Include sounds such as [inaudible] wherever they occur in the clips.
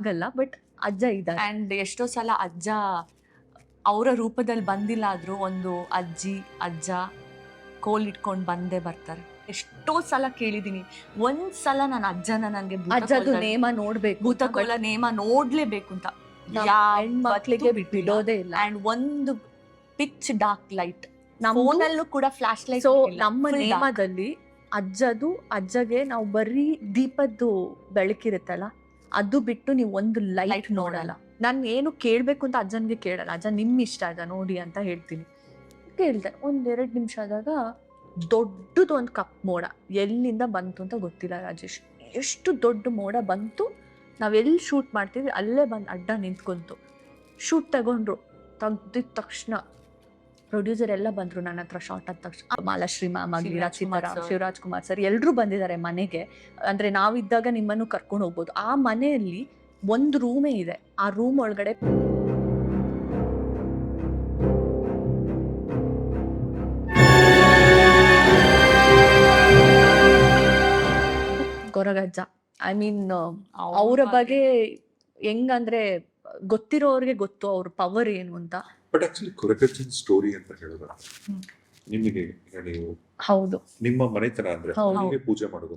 ಆಗಲ್ಲ ಬಟ್ ಅಜ್ಜ ಇದ್ದಾರೆ. ಅಂಡ್ ಎಷ್ಟೋ ಸಲ ಅಜ್ಜ ಅವರ ರೂಪದಲ್ಲಿ ಬಂದಿಲ್ಲ ಆದ್ರೂ ಒಂದು ಅಜ್ಜಿ ಅಜ್ಜ ಕೋಲ್ ಇಟ್ಕೊಂಡು ಬಂದೇ ಬರ್ತಾರೆ. ಎಷ್ಟೋ ಸಲ ಕೇಳಿದೀನಿ ಒಂದ್ ಸಲ ನನ್ನ ಅಜ್ಜನ ನನಗೆ ಅಜ್ಜದು ನೇಮ ನೋಡ್ಬೇಕು ಭೂತಕೋಲ ನೇಮ ನೋಡ್ಲೇಬೇಕು ಅಂತ. ಮಕ್ಕಳಿಗೆ ಬಿಡೋದೇ ಇಲ್ಲ. ಅಂಡ್ ಒಂದು ಪಿಚ್ ಡಾರ್ಕ್ ಲೈಟ್ ಫೋನಲ್ಲೂ ಕೂಡ ಫ್ಲಾಶ್ ಲೈಟ್ ಸೊ ನಮ್ಮ ನೇಮದಲ್ಲಿ ಅಜ್ಜದು ಅಜ್ಜಗೆ ನಾವು ಬರೀ ದೀಪದ್ದು ಬೆಳಕಿರುತ್ತಲ್ಲ ಅದು ಬಿಟ್ಟು ನೀವು ಒಂದು ಲೈಟ್ ನೋಡಲ್ಲ. ನಾನು ಏನು ಕೇಳಬೇಕು ಅಂತ ಅಜ್ಜನ್ಗೆ ಕೇಳಲ್ಲ. ಅಜ್ಜ ನಿಮ್ಮ ಇಷ್ಟ ಅಜ್ಜ ನೋಡಿ ಅಂತ ಹೇಳ್ತೀನಿ. ಕೇಳ್ದೆ. ಒಂದೆರಡು ನಿಮಿಷ ಆದಾಗ ದೊಡ್ಡದು ಒಂದು ಕಪ್ ಮೋಡ ಎಲ್ಲಿಂದ ಬಂತು ಅಂತ ಗೊತ್ತಿಲ್ಲ ರಾಜೇಶ್. ಎಷ್ಟು ದೊಡ್ಡ ಮೋಡ ಬಂತು ನಾವೆಲ್ಲಿ ಶೂಟ್ ಮಾಡ್ತೀವಿ ಅಲ್ಲೇ ಬಂದು ಅಡ್ಡ ನಿಂತ್ಕೊಂತು. ಶೂಟ್ ತಗೊಂಡ್ರು ತೆಗ್ದಿದ ತಕ್ಷಣ ಪ್ರೊಡ್ಯೂಸರ್ ಎಲ್ಲ ಬಂದ್ರು ನನ್ನ ಹತ್ರ ಶಾರ್ಟ್ ಆದ ತಕ್ಷಣ. ಮಾಲಾಶ್ರೀ ಮ್ಯಾಮ್ ಆಗಲಿ ಶಿವರಾಜ್ ಕುಮಾರ್ ಶಿವರಾಜ್ ಕುಮಾರ್ ಸರ್ ಎಲ್ಲರೂ ಬಂದಿದ್ದಾರೆ ಮನೆಗೆ. ಅಂದ್ರೆ ನಾವಿದ್ದಾಗ ನಿಮ್ಮನ್ನು ಕರ್ಕೊಂಡು ಹೋಗ್ಬೋದು. ಆ ಮನೆಯಲ್ಲಿ ಒಂದು ರೂಮೇ ಇದೆ. ಆ ರೂಮ್ ಒಳಗಡೆ ಗೊರಗಜ್ಜ. ಐ ಮೀನ್ ಅವರ ಬಗ್ಗೆ ಹೆಂಗಂದ್ರೆ ಗೊತ್ತಿರೋರಿಗೆ ಗೊತ್ತು ಅವ್ರ ಪವರ್ ಏನು ಅಂತ. ಬಟ್ ಆಕ್ಚುಲಿ ಕೊರಗಜ್ಜನ್ ಸ್ಟೋರಿ ಅಂತ ಹೇಳಿದ್ರೆ ನಿಮಗೆ ನೀವು ಹೌದು. ನಿಮ್ಮ ಮನೆತನ ಅಂದ್ರೆ ಹೌದು. ಪೂಜೆ ಮಾಡೋದು.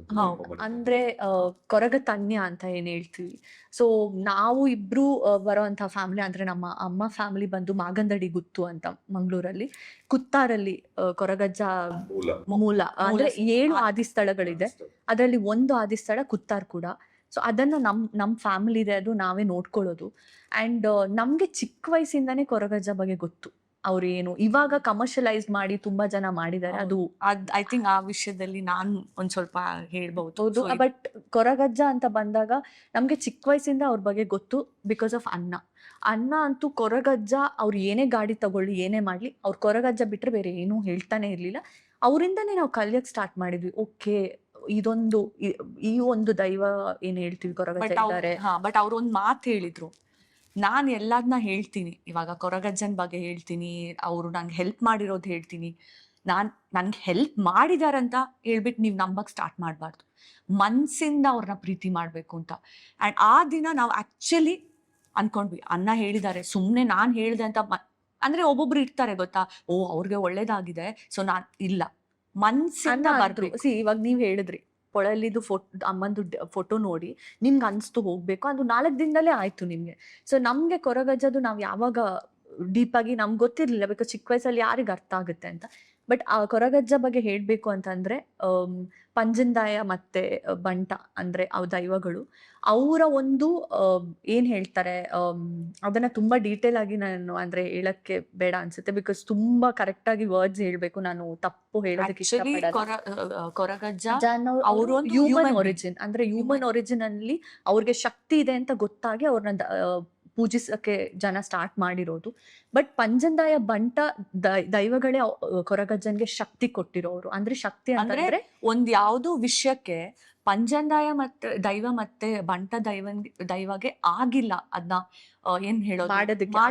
ಅಂದ್ರೆ ಕೊರಗ ತನ್ಯ ಅಂತ ಏನ್ ಹೇಳ್ತೀವಿ. ಸೊ ನಾವು ಇಬ್ರು ಬರೋಂತ ಫ್ಯಾಮಿಲಿ ಅಂದ್ರೆ ನಮ್ಮ ಅಮ್ಮ ಫ್ಯಾಮಿಲಿ ಬಂದು ಮಾಗಂದಡಿ ಗುತ್ತು ಅಂತ ಮಂಗಳೂರಲ್ಲಿ. ಕುತ್ತಾರಲ್ಲಿ ಕೊರಗಜ್ಜ ಮೂಲ. ಮೂಲ. ಅಂದ್ರೆ ಏಳು ಆದಿ ಆದಿಸ್ಥಳಗಳಿದೆ ಅದರಲ್ಲಿ ಒಂದು ಆದಿಸ್ಥಳ ಕುತ್ತಾರ್ ಕೂಡ. ಸೊ ಅದನ್ನ ನಮ್ಮ ನಮ್ಮ ಫ್ಯಾಮಿಲಿ ಇದೆ ಅದು ನಾವೇ ನೋಡ್ಕೊಳ್ಳೋದು. ಅಂಡ್ ನಮಗೆ ಚಿಕ್ಕ ವಯಸ್ಸಿಂದನೇ ಕೊರಗಜ್ಜ ಬಗ್ಗೆ ಗೊತ್ತು. ಅವ್ರು ಏನು ಇವಾಗ ಕಮರ್ಷಿಯಲೈಸ್ ಮಾಡಿ ತುಂಬಾ ಜನ ಮಾಡಿದ್ದಾರೆ ಅದು ಐ ಥಿಂಕ್ ಆ ವಿಷಯದಲ್ಲಿ ನಾನು ಒಂದ್ ಸ್ವಲ್ಪ ಹೇಳ್ಬಹುದು. ಹೌದು ಬಟ್ ಕೊರಗಜ್ಜ ಅಂತ ಬಂದಾಗ ನಮ್ಗೆ ಚಿಕ್ಕ ವಯಸ್ಸಿಂದ ಅವ್ರ ಬಗ್ಗೆ ಗೊತ್ತು ಬಿಕಾಸ್ ಆಫ್ ಅನ್ನ. ಅನ್ನ ಅಂತೂ ಕೊರಗಜ್ಜ ಅವ್ರು ಏನೇ ಗಾಡಿ ತಗೊಳ್ಳಿ ಏನೇ ಮಾಡ್ಲಿ ಅವ್ರ ಕೊರಗಜ್ಜ ಬಿಟ್ರೆ ಬೇರೆ ಏನೂ ಹೇಳ್ತಾನೆ ಇರ್ಲಿಲ್ಲ. ಅವರಿಂದನೇ ನಾವು ಕಲಿಯಕ್ ಸ್ಟಾರ್ಟ್ ಮಾಡಿದ್ವಿ. ಓಕೆ ಇದೊಂದು ಈ- ಒಂದು ದೈವ ಏನ್ ಹೇಳ್ತೀವಿ ಕೊರಗಜ್ಜ ಬಟ್ ಇದ್ದಾರೆ. ಹಾ ಬಟ್ ಅವ್ರು ಒಂದ್ ಮಾತು ಹೇಳಿದ್ರು. ನಾನ್ ಎಲ್ಲದನ್ನ ಹೇಳ್ತೀನಿ. ಇವಾಗ ಕೊರಗಜ್ಜನ್ ಬಗ್ಗೆ ಹೇಳ್ತೀನಿ ಅವ್ರು ನಂಗೆ ಹೆಲ್ಪ್ ಮಾಡಿರೋದು ಹೇಳ್ತೀನಿ. ನಾನ್ ನನಗೆ ಹೆಲ್ಪ್ ಮಾಡಿದಾರಂತ ಹೇಳ್ಬಿಟ್ಟು ನೀವು ನಂಬಕ್ ಸ್ಟಾರ್ಟ್ ಮಾಡಬಾರ್ದು. ಮನ್ಸಿಂದ ಅವ್ರನ್ನ ಪ್ರೀತಿ ಮಾಡ್ಬೇಕು ಅಂತ. ಅಂಡ್ ಆ ದಿನ ನಾವು ಆಕ್ಚುಲಿ ಅನ್ಕೊಂಡ್ವಿ ಅನ್ನ ಹೇಳಿದ್ದಾರೆ ಸುಮ್ನೆ ನಾನ್ ಹೇಳ್ದೆ ಅಂತ ಮ- ಅಂದ್ರೆ ಒಬ್ಬೊಬ್ರು ಇರ್ತಾರೆ ಗೊತ್ತಾ? ಓ ಅವ್ರಿಗೆ ಒಳ್ಳೇದಾಗಿದೆ. ಸೊ ನಾನ್ ಇಲ್ಲ. ಮನ್ಸಿಂದ ಬರ್ಬೇಕು. ಸಿ ಇವಾಗ ನೀವ್ ಹೇಳಿದ್ರಿ ಪೊಳಲಿದು ಫೋಟೋ ಅಮ್ಮಂದು ಫೋಟೋ ನೋಡಿ ನಿಮ್ಗೆ ಅನ್ಸ್ತು ಹೋಗ್ಬೇಕು. ಅದು ನಾಲ್ಕು ದಿನದಲ್ಲೇ ಆಯ್ತು ನಿಮ್ಗೆ. ಸೊ ನಮ್ಗೆ ಕೊರಗಜ್ಜದು ನಾವ್ ಯಾವಾಗ ಡೀಪ್ ಆಗಿ ನಮ್ಗೆ ಗೊತ್ತಿರ್ಲಿಲ್ಲ ಬಿಕಾಸ್ ಚಿಕ್ಕ ವಯಸ್ಸಲ್ಲಿ ಯಾರಿಗೆ ಅರ್ಥ ಆಗುತ್ತೆ ಅಂತ. ಬಟ್ ಆ ಕೊರಗಜ್ಜ ಬಗ್ಗೆ ಹೇಳ್ಬೇಕು ಅಂತಂದ್ರೆ ಪಂಜಿಂದಾಯ ಪಂಜಂದಾಯ ಮತ್ತೆ ಬಂಟ ಅಂದ್ರೆ ಅವ್ ದೈವಗಳು. ಅವರ ಒಂದು ಏನ್ ಹೇಳ್ತಾರೆ ಅದನ್ನ ತುಂಬಾ ಡೀಟೇಲ್ ಆಗಿ ನಾನು ಅಂದ್ರೆ ಹೇಳಕ್ಕೆ ಬೇಡ ಅನ್ಸುತ್ತೆ. ಬಿಕಾಸ್ ತುಂಬಾ ಕರೆಕ್ಟ್ ಆಗಿ ವರ್ಡ್ಸ್ ಹೇಳ್ಬೇಕು. ನಾನು ತಪ್ಪು ಹೇಳೋದಕ್ಕೆ ಕೊರಗಜ್ಜ ಹ್ಯೂಮನ್ ಒರಿಜಿನ್ ಅಂದ್ರೆ ಹ್ಯೂಮನ್ ಒರಿಜಿನ್ ಅಲ್ಲಿ ಅವ್ರಿಗೆ ಶಕ್ತಿ ಇದೆ ಅಂತ ಗೊತ್ತಾಗಿ ಅವ್ರನ್ನ ಪೂಜಿಸಕ್ಕೆ ಜನ ಸ್ಟಾರ್ಟ್ ಮಾಡಿರೋದು. ಬಟ್ ಪಂಜಂದಾಯ ಬಂಟ ದೈ- ದೈವಗಳೇ ಕೊರಗಜ್ಜನ್ಗೆ ಶಕ್ತಿ ಕೊಟ್ಟಿರೋರು. ಅಂದ್ರೆ ಶಕ್ತಿ ಅಂದ್ರೆ ಒಂದ್ ಯಾವ್ದೋ ವಿಷಯಕ್ಕೆ ಪಂಜಂದಾಯ ಮತ್ತೆ ದೈವ ಮತ್ತೆ ಬಂಟ ದೈವ ದೈವಗೆ ಆಗಿಲ್ಲ. ಅದನ್ನ ಏನ್ ಹೇಳೋದು?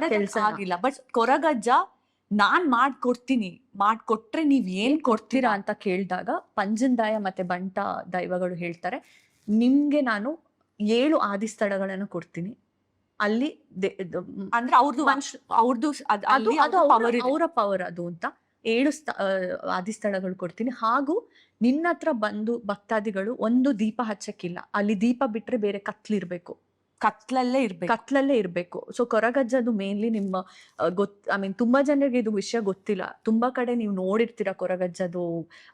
ಕೆಲಸ. ಆಗಿಲ್ಲ. ಬಟ್ ಕೊರಗಜ್ಜ ನಾನ್ ಮಾಡ್ಕೊಡ್ತೀನಿ. ಮಾಡ್ಕೊಟ್ರೆ ನೀವ್ ಏನ್ ಕೊಡ್ತೀರಾ? ಅಂತ ಕೇಳಿದಾಗ ಪಂಜಂದಾಯ ಮತ್ತೆ ಬಂಟ ದೈವಗಳು ಹೇಳ್ತಾರೆ ನಿಮ್ಗೆ ನಾನು ಏಳು ಆದಿಸ್ಥಳಗಳನ್ನು ಕೊಡ್ತೀನಿ. ಅಲ್ಲಿ ಅಂದ್ರೆ ಅವ್ರದ್ದು ಅವ್ರದ್ದು ಅವರ ಪವರ್ ಅದು ಅಂತ ಏಳು ಸ್ಥ- ಆದಿ ಆದಿಸ್ಥಳಗಳು ಕೊಡ್ತೀನಿ. ಹಾಗೂ ನಿನ್ನ ಹತ್ರ ಬಂದು ಭಕ್ತಾದಿಗಳು ಒಂದು ದೀಪ ಹಚ್ಚಕ್ಕಿಲ್ಲ. ಅಲ್ಲಿ ದೀಪ ಬಿಟ್ರೆ ಬೇರೆ ಕತ್ಲಿರ್ಬೇಕು. ಕತ್ಲಲ್ಲೇ ಇರ್ಬೇಕು. ಕತ್ಲಲ್ಲೇ ಇರ್ಬೇಕು. ಸೊ ಕೊರಗಜ್ಜದು ಮೇನ್ಲಿ ನಿಮ್ಮ ಗೊತ್ ಐ ಮೀನ್ ತುಂಬಾ ಜನರಿಗೆ ಇದು ವಿಷಯ ಗೊತ್ತಿಲ್ಲ. ತುಂಬಾ ಕಡೆ ನೀವು ನೋಡಿರ್ತೀರಾ ಕೊರಗಜ್ಜದು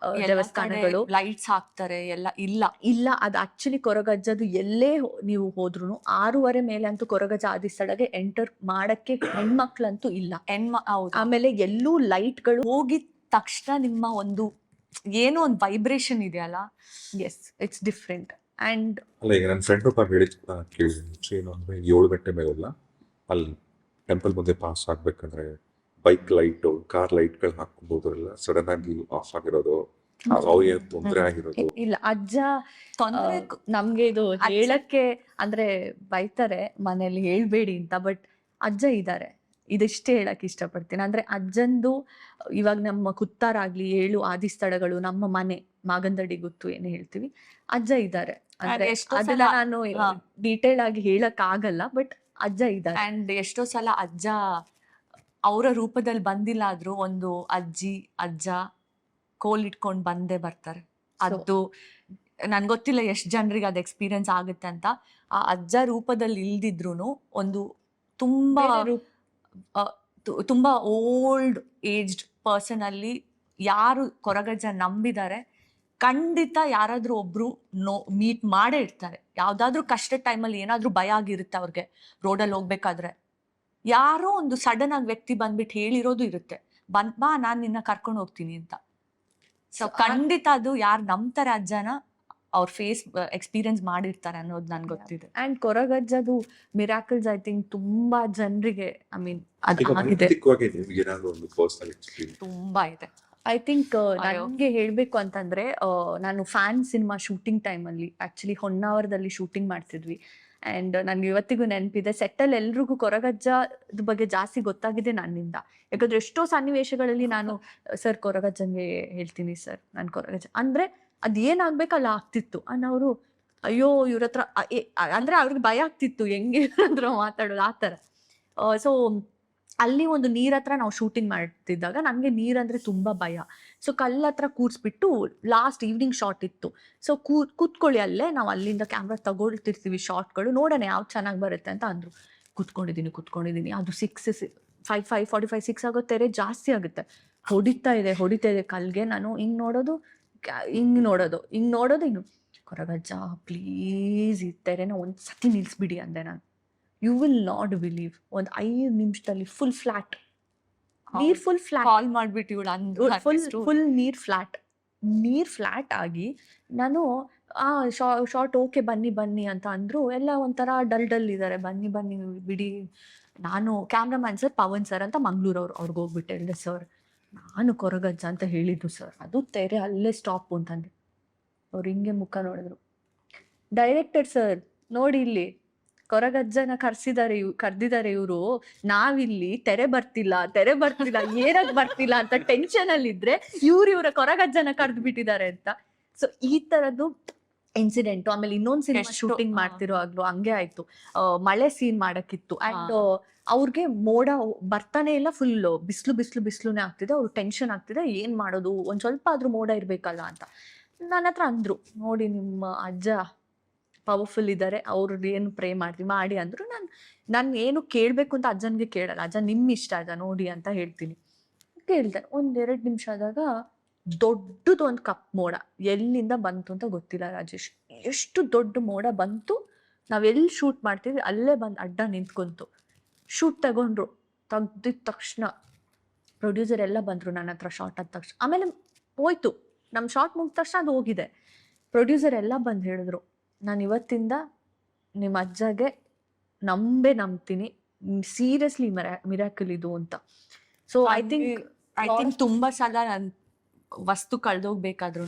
ಆ, ದೇವಸ್ಥಾನಗಳು? ಲೈಟ್ಸ್ ಹಾಕ್ತಾರೆ ಎಲ್ಲ ಇಲ್ಲ. ಇಲ್ಲ ಅದು ಆಕ್ಚುಲಿ ಕೊರಗಜ್ಜದು ಎಲ್ಲೇ ಹೋ- ನೀವು ಹೋದ್ರು ಆರೂವರೆ ಮೇಲೆ ಅಂತೂ ಕೊರಗಜ್ಜ ಆದಿಸ್ಥಳಗೆ ಎಂಟರ್ ಮಾಡಕ್ಕೆ ಹೆಣ್ಮಕ್ಳಂತೂ ಇಲ್ಲ. ಹೆಣ್ಮ ಹೌದು. ಆಮೇಲೆ ಎಲ್ಲೂ ಲೈಟ್ಗಳು ಹೋಗಿದ ತಕ್ಷಣ ನಿಮ್ಮ ಒಂದು ಏನೋ ಒಂದು ವೈಬ್ರೇಷನ್ ಇದೆಯಲ್ಲ ಎಸ್ ಇಟ್ಸ್ ಡಿಫ್ರೆಂಟ್ ಅಂಡ್ ಅಲ್ಲ ಈಗ ನನ್ನ ಫ್ರೆಂಡ್ ಒಬ್ಬ ಹೇಳಿದ ಕೇಳಿದ್ದೀನಿ. ಅಂದ್ರೆ ಏಳು ಗಂಟೆ ಮೇಲೆಲ್ಲ ಅಲ್ಲಿ ಟೆಂಪಲ್ ಮುಂದೆ ಪಾಸ್ ಆಗ್ಬೇಕಂದ್ರೆ ಬೈಕ್ ಲೈಟ್ ಕಾರ್ ಲೈಟ್ಗಳು ಹಾಕ್ಬೋದ್ರೆಲ್ಲ ಸಡನ್ ಆಗಿ ಆಫ್ ಆಗಿರೋದು ಅವ್ರಿಗೆ ತೊಂದರೆ ಆಗಿರೋದು? ಇಲ್ಲ ಅಜ್ಜ ತೊಂದ್ರೆ ನಮ್ಗೆ ಇದು ಹೇಳಕ್ಕೆ ಅಂದ್ರೆ ಬೈತಾರೆ ಮನೇಲಿ ಹೇಳ್ಬೇಡಿ ಅಂತ ಬಟ್ ಅಜ್ಜ ಇದ್ದಾರೆ. ಇದಿಷ್ಟೇ ಹೇಳಕ್ ಇಷ್ಟಪಡ್ತೀನಿ. ಅಂದ್ರೆ ಅಜ್ಜಂದು ಇವಾಗ ನಮ್ಮ ಕುತ್ತಾರಾಗ್ಲಿ ಏಳು ಆದಿ ಸ್ಥಳಗಳು ನಮ್ಮ ಮನೆ ಮಾಗಂದಡಿ ಗೊತ್ತು ಏನು ಹೇಳ್ತೀವಿ ಅಜ್ಜ ಇದ್ದಾರೆ. ಅಂದ್ರೆ ಅದನ್ನ ನಾನು. ಡೀಟೇಲ್ ಆಗಿ ಹೇಳಕ್ ಆಗಲ್ಲ ಬಟ್ ಅಜ್ಜ ಇದ್ದಾರೆ. ಅಂಡ್ ಎಷ್ಟೋ ಸಲ ಅಜ್ಜ ಅವರ ರೂಪದಲ್ಲಿ ಬಂದಿಲ್ಲ ಆದ್ರೂ ಒಂದು ಅಜ್ಜಿ ಅಜ್ಜ ಕೋಲ್ ಇಟ್ಕೊಂಡ್ ಬಂದೇ ಬರ್ತಾರೆ. ಅದು ನನ್ ಗೊತ್ತಿಲ್ಲ ಎಷ್ಟ್ ಜನರಿಗೆ ಅದು ಎಕ್ಸ್ಪೀರಿಯನ್ಸ್ ಆಗುತ್ತೆ ಅಂತ. ಆ ಅಜ್ಜ ರೂಪದಲ್ಲಿ ಇಲ್ದಿದ್ರು ಒಂದು ತುಂಬಾ ತುಂಬಾ ಓಲ್ಡ್ ಏಜ್ಡ್ ಪರ್ಸನ್ ಅಲ್ಲಿ ಯಾರು ಕೊರಗಜ್ಜ ನಂಬಿದ್ದಾರೆ ಖಂಡಿತ ಯಾರಾದ್ರೂ ಒಬ್ರು ನೋ ಮೀಟ್ ಮಾಡೇ ಇರ್ತಾರೆ. ಯಾವ್ದಾದ್ರೂ ಕಷ್ಟದ ಟೈಮಲ್ಲಿ ಏನಾದರೂ ಭಯ ಆಗಿರುತ್ತೆ ಅವ್ರಿಗೆ ರೋಡಲ್ಲಿ ಹೋಗ್ಬೇಕಾದ್ರೆ. ಯಾರೋ ಒಂದು ಸಡನ್ ಆಗಿ ವ್ಯಕ್ತಿ ಬಂದ್ಬಿಟ್ಟು ಹೇಳಿರೋದು ಇರುತ್ತೆ. ಬಂದ್ ಬಾ ನಾನ್ ನಿನ್ನ ಕರ್ಕೊಂಡು ಹೋಗ್ತೀನಿ ಅಂತ. ಸೊ ಖಂಡಿತ ಅದು ಯಾರು ನಂಬ್ತಾರೆ ಅಜ್ಜನ ಅವ್ರ ಫೇಸ್ ಎಕ್ಸ್ಪೀರಿಯನ್ಸ್ ಮಾಡಿರ್ತಾರೆ ಅನ್ನೋದು ನನ್ಗೆ ಗೊತ್ತಿದೆ. ಅಂಡ್ ಕೊರಗಜ್ಜದು ಮಿರಾಕಲ್ಸ್ ಐ ಥಿಂಕ್ ತುಂಬಾ ಜನರಿಗೆ ಐ ಮೀನ್ ಆಗಿದೆ. ತುಂಬಾ ಇದೆ. I think. ನನಗೆ ಹೇಳಬೇಕು ಅಂತಂದ್ರೆ ನಾನು ಫ್ಯಾನ್ ಸಿನಿಮಾ ಶೂಟಿಂಗ್ ಟೈಮಲ್ಲಿ ಆಕ್ಚುಲಿ ಹೊನ್ನಾವರದಲ್ಲಿ ಶೂಟಿಂಗ್ ಮಾಡ್ತಿದ್ವಿ. ಆ್ಯಂಡ್ ನನಗೆ ಇವತ್ತಿಗೂ ನೆನಪಿದೆ ಸೆಟ್ಟಲ್ಲಿ ಎಲ್ರಿಗೂ ಕೊರಗಜ್ಜದ ಬಗ್ಗೆ ಜಾಸ್ತಿ ಗೊತ್ತಾಗಿದೆ ನನ್ನಿಂದ. ಯಾಕಂದ್ರೆ ಎಷ್ಟೋ ಸನ್ನಿವೇಶಗಳಲ್ಲಿ ನಾನು [laughs] ಸರ್ ಕೊರಗಜ್ಜನ್ಗೆ ಹೇಳ್ತೀನಿ ಸರ್ ನಾನು ಕೊರಗಜ್ಜ. ಅಂದ್ರೆ ಅದ್ ಏನಾಗ್ಬೇಕು ಅಲ್ಲಿ ಆಗ್ತಿತ್ತು. ಅನ್ನೋರು, ಅಯ್ಯೋ ಇವ್ರ ಹತ್ರ ಅಂದ್ರೆ ಅವ್ರಿಗೆ ಭಯ ಆಗ್ತಿತ್ತು, ಹೆಂಗೆ [laughs] ಅಂದ್ರೆ ಮಾತಾಡೋದು ಆ ಥರ. ಸೊ, ಅಲ್ಲಿ ಒಂದು ನೀರ್ ಹತ್ರ ನಾವು ಶೂಟಿಂಗ್ ಮಾಡ್ತಿದ್ದಾಗ ನನಗೆ ನೀರಂದ್ರೆ ತುಂಬಾ ಭಯ. ಸೊ ಕಲ್ಲ ಹತ್ರ ಕೂರ್ಸ್ಬಿಟ್ಟು ಲಾಸ್ಟ್ ಈವ್ನಿಂಗ್ ಶಾಟ್ ಇತ್ತು. ಸೊ, ಕೂ, ಕೂತ್ಕೊಳ್ಳಿ ಅಲ್ಲೇ, ನಾವು ಅಲ್ಲಿಂದ ಕ್ಯಾಮ್ರಾ ತಗೊಳ್ತಿರ್ತೀವಿ ಶಾರ್ಟ್ಗಳು ನೋಡೋಣ ಯಾವ್ದು ಚೆನ್ನಾಗಿ ಬರುತ್ತೆ ಅಂತ ಅಂದ್ರು. ಕೂತ್ಕೊಂಡಿದ್ದೀನಿ ಕೂತ್ಕೊಂಡಿದ್ದೀನಿ ಅದು six five five forty five six ಆಗೋ ತೆರೆ ಜಾಸ್ತಿ ಆಗುತ್ತೆ. ಹೊಡಿತಾ ಇದೆ ಹೊಡಿತಾ ಇದೆ ಕಲ್ಗೆ. ನಾನು ಹಿಂಗ್ ನೋಡೋದು ಹಿಂಗ್ ನೋಡೋದು ಹಿಂಗೆ ನೋಡೋದು ಹಿಂಗೆ ಕೊರಗಜ್ಜ ಪ್ಲೀಸ್ ಈ ತೆರೆನ ಒಂದು ಸತಿ ನಿಲ್ಲಿಸ್ಬಿಡಿ ಅಂದೆ ನಾನು. ಯು ವಿಲ್ ನಾಟ್ ಬಿಲೀವ್ ಒಂದು ಐದು ನಿಮಿಷದಲ್ಲಿ ಫುಲ್ ಫ್ಲಾಟ್ ನೀರ್ ಫುಲ್ ಫ್ಲಾಟ್ ಕಾಲ್ ಮಾಡ್ಬಿಟ್ಟು ಇವಳು ಫುಲ್ ಫುಲ್ ನೀರ್ ಫ್ಲಾಟ್ ನೀರ್ ಫ್ಲಾಟ್ ಆಗಿ ನಾನು ಆ ಶಾರ್ಟ್ ಓಕೆ ಬನ್ನಿ ಬನ್ನಿ ಅಂತ ಅಂದ್ರು. ಎಲ್ಲ ಒಂಥರ ಡಲ್ ಡಲ್ ಇದ್ದಾರೆ ಬನ್ನಿ ಬನ್ನಿ ಬಿಡಿ. ನಾನು ಕ್ಯಾಮ್ರಾಮ್ಯಾನ್ ಸರ್ ಪವನ್ ಸರ್ ಅಂತ ಮಂಗ್ಳೂರವ್ರು ಅವ್ರಿಗೆ ಹೋಗ್ಬಿಟ್ಟೆ ಸರ್. ನಾನು ಕೊರಗಜ್ಜ ಅಂತ ಹೇಳಿದ್ದು ಸರ್ ಅದು ತೆರೆ ಅಲ್ಲೇ ಸ್ಟಾಪ್ ಅಂತಂದೆ. ಅವ್ರು ಹಿಂಗೆ ಮುಖ ನೋಡಿದ್ರು. ಡೈರೆಕ್ಟರ್ ಸರ್ ನೋಡಿ ಇಲ್ಲಿ ಕೊರಗಜ್ಜನ ಕರ್ಸಿದ್ದಾರೆ ಇವ್ ಕರ್ದಿದ್ದಾರೆ ಇವರು ನಾವಿಲ್ಲಿ ತೆರೆ ಬರ್ತಿಲ್ಲ ತೆರೆ ಬರ್ತಿಲ್ಲ ಏನಕ್ ಬರ್ತಿಲ್ಲ ಅಂತ ಟೆನ್ಷನ್ ಅಲ್ಲಿ ಇದ್ರೆ ಇವ್ರು ಇವರ ಕೊರಗಜ್ಜನ ಕರ್ದು ಬಿಟ್ಟಿದ್ದಾರೆ ಅಂತ. ಸೊ ಈ ತರದ್ದು ಇನ್ಸಿಡೆಂಟ್ ಆಮೇಲೆ ಇನ್ನೊಂದ್ ಸಿನಿಮಾ ಶೂಟಿಂಗ್ ಮಾಡ್ತಿರೋ ಆಗ್ಲೂ ಹಂಗೆ ಆಯ್ತು. ಮಳೆ ಸೀನ್ ಮಾಡಕ್ಕಿತ್ತು. ಅಂಡ್. ಅವ್ರಿಗೆ ಮೋಡ ಬರ್ತಾನೆ ಇಲ್ಲ ಫುಲ್ ಬಿಸಿಲು ಬಿಸಿಲು, ಬಿಸಿಲುನೇ ಆಗ್ತಿದೆ. ಅವ್ರು ಟೆನ್ಷನ್ ಆಗ್ತಿದೆ. ಏನ್ ಮಾಡೋದು? ಒಂದ್ ಸ್ವಲ್ಪ ಆದ್ರೂ ಮೋಡ ಇರ್ಬೇಕಲ್ಲ ಅಂತ. ನನ್ನ ಹತ್ರ ಅಂದ್ರು, ನೋಡಿ ನಿಮ್ಮ ಅಜ್ಜ ಪವರ್ಫುಲ್ ಇದ್ದಾರೆ ಅವ್ರದ್ದು ಏನು ಪ್ರೇ ಮಾಡ್ತೀವಿ ಮಾಡಿ. ಅಂದ್ರು. ನಾನು ನಾನು ಏನು ಕೇಳಬೇಕು ಅಂತ ಅಜ್ಜನಿಗೆ ಕೇಳಲ್ಲ. ಅಜ್ಜ ನಿಮ್ಮ ಇಷ್ಟ ಅಜ್ಜ, ನೋಡಿ ಅಂತ ಹೇಳ್ತೀನಿ. ಕೇಳ್ದೆ. ಒಂದೆರಡು ನಿಮಿಷ ಆದಾಗ ದೊಡ್ಡದು ಒಂದು ಕಪ್ ಮೋಡ ಎಲ್ಲಿಂದ ಬಂತು ಅಂತ ಗೊತ್ತಿಲ್ಲ ರಾಜೇಶ್. ಎಷ್ಟು ದೊಡ್ಡ ಮೋಡ ಬಂತು. ನಾವೆಲ್ಲಿ ಶೂಟ್ ಮಾಡ್ತೀವಿ, ಅಲ್ಲೇ ಬಂದು ಅಡ್ಡ ನಿಂತ್ಕೊಂತು. ಶೂಟ್ ತಗೊಂಡ್ರು ತೆಗ್ದಿದ ತಕ್ಷಣ ಪ್ರೊಡ್ಯೂಸರ್ ಎಲ್ಲ ಬಂದರು ನನ್ನ ಹತ್ರ ಶಾರ್ಟ್ ಆದ ತಕ್ಷಣ ಆಮೇಲೆ ಹೋಯ್ತು. ನಮ್ಮ ಶಾರ್ಟ್ ಮುಗಿದ ತಕ್ಷಣ ಅದು ಹೋಗಿದೆ. ಪ್ರೊಡ್ಯೂಸರ್ ಎಲ್ಲ ಬಂದು ಹೇಳಿದ್ರು ನಾನು ಇವತ್ತಿಂದ ನಿಮ್ಮ ಅಜ್ಜಗೆ ನಂಬೆ ನಂಬ್ತೀನಿ ಸೀರಿಯಸ್ಲಿ ಮಿರಾಕಲ್ ಇದು ಅಂತ. So I think I think ತುಂಬಾ ಸಲ ನನ್ ವಸ್ತು ಕಳೆದೋಗ್ಬೇಕಾದ್ರೂ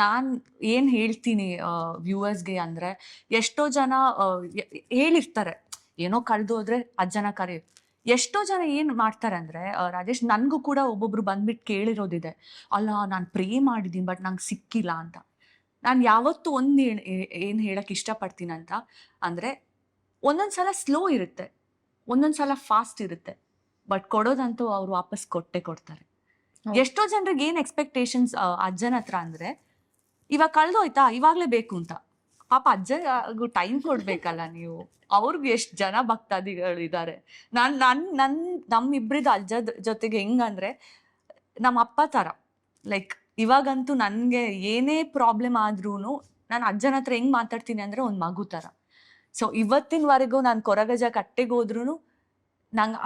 ನಾನ್ ಏನ್ ಹೇಳ್ತೀನಿ ವ್ಯೂವರ್ಸ್ಗೆ ಅಂದ್ರೆ ಎಷ್ಟೋ ಜನ ಹೇಳಿರ್ತಾರೆ. ಏನೋ ಕಳ್ದೋದ್ರೆ ಅಜ್ಜನ ಕರೆ. ಎಷ್ಟೋ ಜನ ಏನ್ ಮಾಡ್ತಾರೆ ಅಂದ್ರೆ ರಾಜೇಶ್ ನನ್ಗೂ ಕೂಡ ಒಬ್ಬೊಬ್ರು ಬಂದ್ಬಿಟ್ಟು ಕೇಳಿರೋದಿದೆ. ಅಲ್ಲ ನಾನು ಪ್ರೇ ಮಾಡಿದೀನಿ ಬಟ್ ನಂಗೆ ಸಿಕ್ಕಿಲ್ಲ ಅಂತ. ನಾನು ಯಾವತ್ತು ಒಂದು ಏನ್- ಹೇಳಕ್ ಇಷ್ಟಪಡ್ತೀನಿ ಅಂತ ಅಂದ್ರೆ ಒಂದೊಂದ್ಸಲ ಸ್ಲೋ ಇರುತ್ತೆ. ಒಂದೊಂದ್ಸಲ ಫಾಸ್ಟ್ ಇರುತ್ತೆ. ಬಟ್ ಕೊಡೋದಂತೂ ಅವ್ರು ವಾಪಸ್ ಕೊಟ್ಟೆ ಕೊಡ್ತಾರೆ. ಎಷ್ಟೋ ಜನರಿಗೆ ಏನ್ ಎಕ್ಸ್ಪೆಕ್ಟೇಷನ್ಸ್ ಅಜ್ಜನ ಹತ್ರ ಅಂದ್ರೆ ಇವಾಗ ಕಳ್ದೋಯ್ತಾ? ಇವಾಗ್ಲೇ ಬೇಕು ಅಂತ. ಪಾಪ ಅಜ್ಜಗೂ ಟೈಮ್ ಕೊಡ್ಬೇಕಲ್ಲ ನೀವು. ಅವ್ರಿಗೆ ಎಷ್ಟು ಜನ ಭಕ್ತಾದಿಗಳು ಇದ್ದಾರೆ ನಾನ್, ನನ್ ನನ್, ನಮ್ಮಿಬ್ರಿದ ಅಜ್ಜದ ಜೊತೆಗೆ ಹೆಂಗಂದ್ರೆ ನಮ್ಮ ಅಪ್ಪ ತರ. ಲೈಕ್ ಇವಾಗಂತೂ ನನಗೆ ಏನೇ ಪ್ರಾಬ್ಲಮ್ ಆದ್ರೂ ನಾನು ಅಜ್ಜನ ಹತ್ರ ಹೆಂಗ್ ಮಾತಾಡ್ತೀನಿ ಅಂದ್ರೆ ಒಂದು ಮಗು ತರ. ಸೊ ಇವತ್ತಿನವರೆಗೂ ನಾನು ಕೊರಗಜ ಕಟ್ಟೆಗೆ ಹೋದ್ರು ನಂಗೆ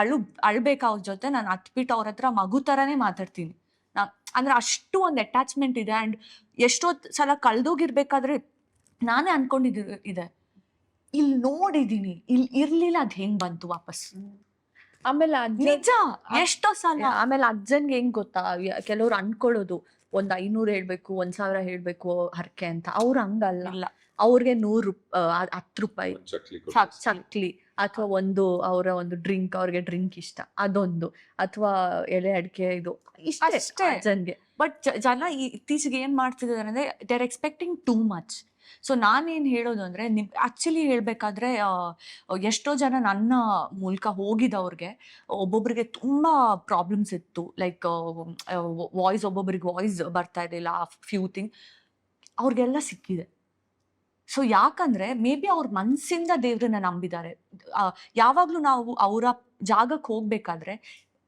ಅಳು, ಅಳ್ಬೇಕು ಅವ್ರ ಜೊತೆ, ನಾನು ಹತ್ಬಿಟ್ಟು ಅವ್ರ ಹತ್ರ ಮಗು ತರಾನೇ ಮಾತಾಡ್ತೀನಿ. ನಾ ಅಂದ್ರೆ ಅಷ್ಟು ಒಂದು ಅಟ್ಯಾಚ್ಮೆಂಟ್ ಇದೆ ಅಂಡ್ ಎಷ್ಟೋ ಸಲ ಕಳ್ದೋಗಿರ್ಬೇಕಾದ್ರೆ ನಾನೇ ಅನ್ಕೊಂಡಿದ್ದು ಇದೆ. ಇಲ್ಲಿ ನೋಡಿದೀನಿ ಇಲ್ಲಿ ಇರ್ಲಿಲ್ಲ ಅದ್ ಹೆಂಗ್ ಬಂತು ವಾಪಸ್. ಆಮೇಲೆ ಅಜ್ಜ ನಿಜ ಎಷ್ಟೋ ಸಲ. ಆಮೇಲೆ ಅಜ್ಜನ್ಗೆ ಹೆಂಗ್ ಗೊತ್ತಾ? ಕೆಲವ್ರು ಅನ್ಕೊಳ್ಳೋದು ಒಂದ್ ಐನೂರ್ ಹೇಳ್ಬೇಕು ಒಂದ್ ಸಾವಿರ ಹೇಳ್ಬೇಕು ಹರಕೆ ಅಂತ. ಅವ್ರು ಹಂಗಲ್ಲ. ಇಲ್ಲ. ಅವ್ರಿಗೆ ನೂರು ಹತ್ತು ರೂಪಾಯಿ. ಚಕ್ಲಿ ಅಥವಾ ಒಂದು ಅವರ ಒಂದು ಡ್ರಿಂಕ್ ಅವ್ರಿಗೆ ಡ್ರಿಂಕ್ ಇಷ್ಟ. ಅದೊಂದು. ಅಥವಾ ಎಲೆ ಅಡಿಕೆ ಇದು. ಇಷ್ಟೇ ಅಜ್ಜನ್ಗೆ. ಬಟ್ ಜನ ಇತ್ತೀಚೆಗೆ ಏನ್ ಮಾಡ್ತಿದ್ದಾರೆ ಅಂದ್ರೆ they are expecting too much so ನಾನೇನ್ ಹೇಳೋದು ಅಂದ್ರೆ ನಿಮ್ ಆಕ್ಚುಲಿ ಹೇಳ್ಬೇಕಾದ್ರೆ ಎಷ್ಟೋ ಜನ ನನ್ನ ಮೂಲಕ ಹೋಗಿದ್ದವ್ರಿಗೆ ಒಬ್ಬೊಬ್ರಿಗೆ ತುಂಬಾ ಪ್ರಾಬ್ಲಮ್ಸ್ ಇತ್ತು. ಲೈಕ್ ವಾಯ್ಸ್ ಒಬ್ಬೊಬ್ರಿಗೆ ವಾಯ್ಸ್ ಬರ್ತಾ ಇರಲಿಲ್ಲ ಫ್ಯೂ ಥಿಂಗ್ ಅವ್ರಿಗೆಲ್ಲ ಸಿಕ್ಕಿದೆ. ಸೊ ಯಾಕಂದ್ರೆ ಮೇ ಬಿ ಅವ್ರ ಮನಸ್ಸಿಂದ ದೇವ್ರನ್ನ ನಂಬಿದ್ದಾರೆ. ಯಾವಾಗ್ಲೂ ನಾವು ಅವರ ಜಾಗಕ್ಕೆ ಹೋಗ್ಬೇಕಾದ್ರೆ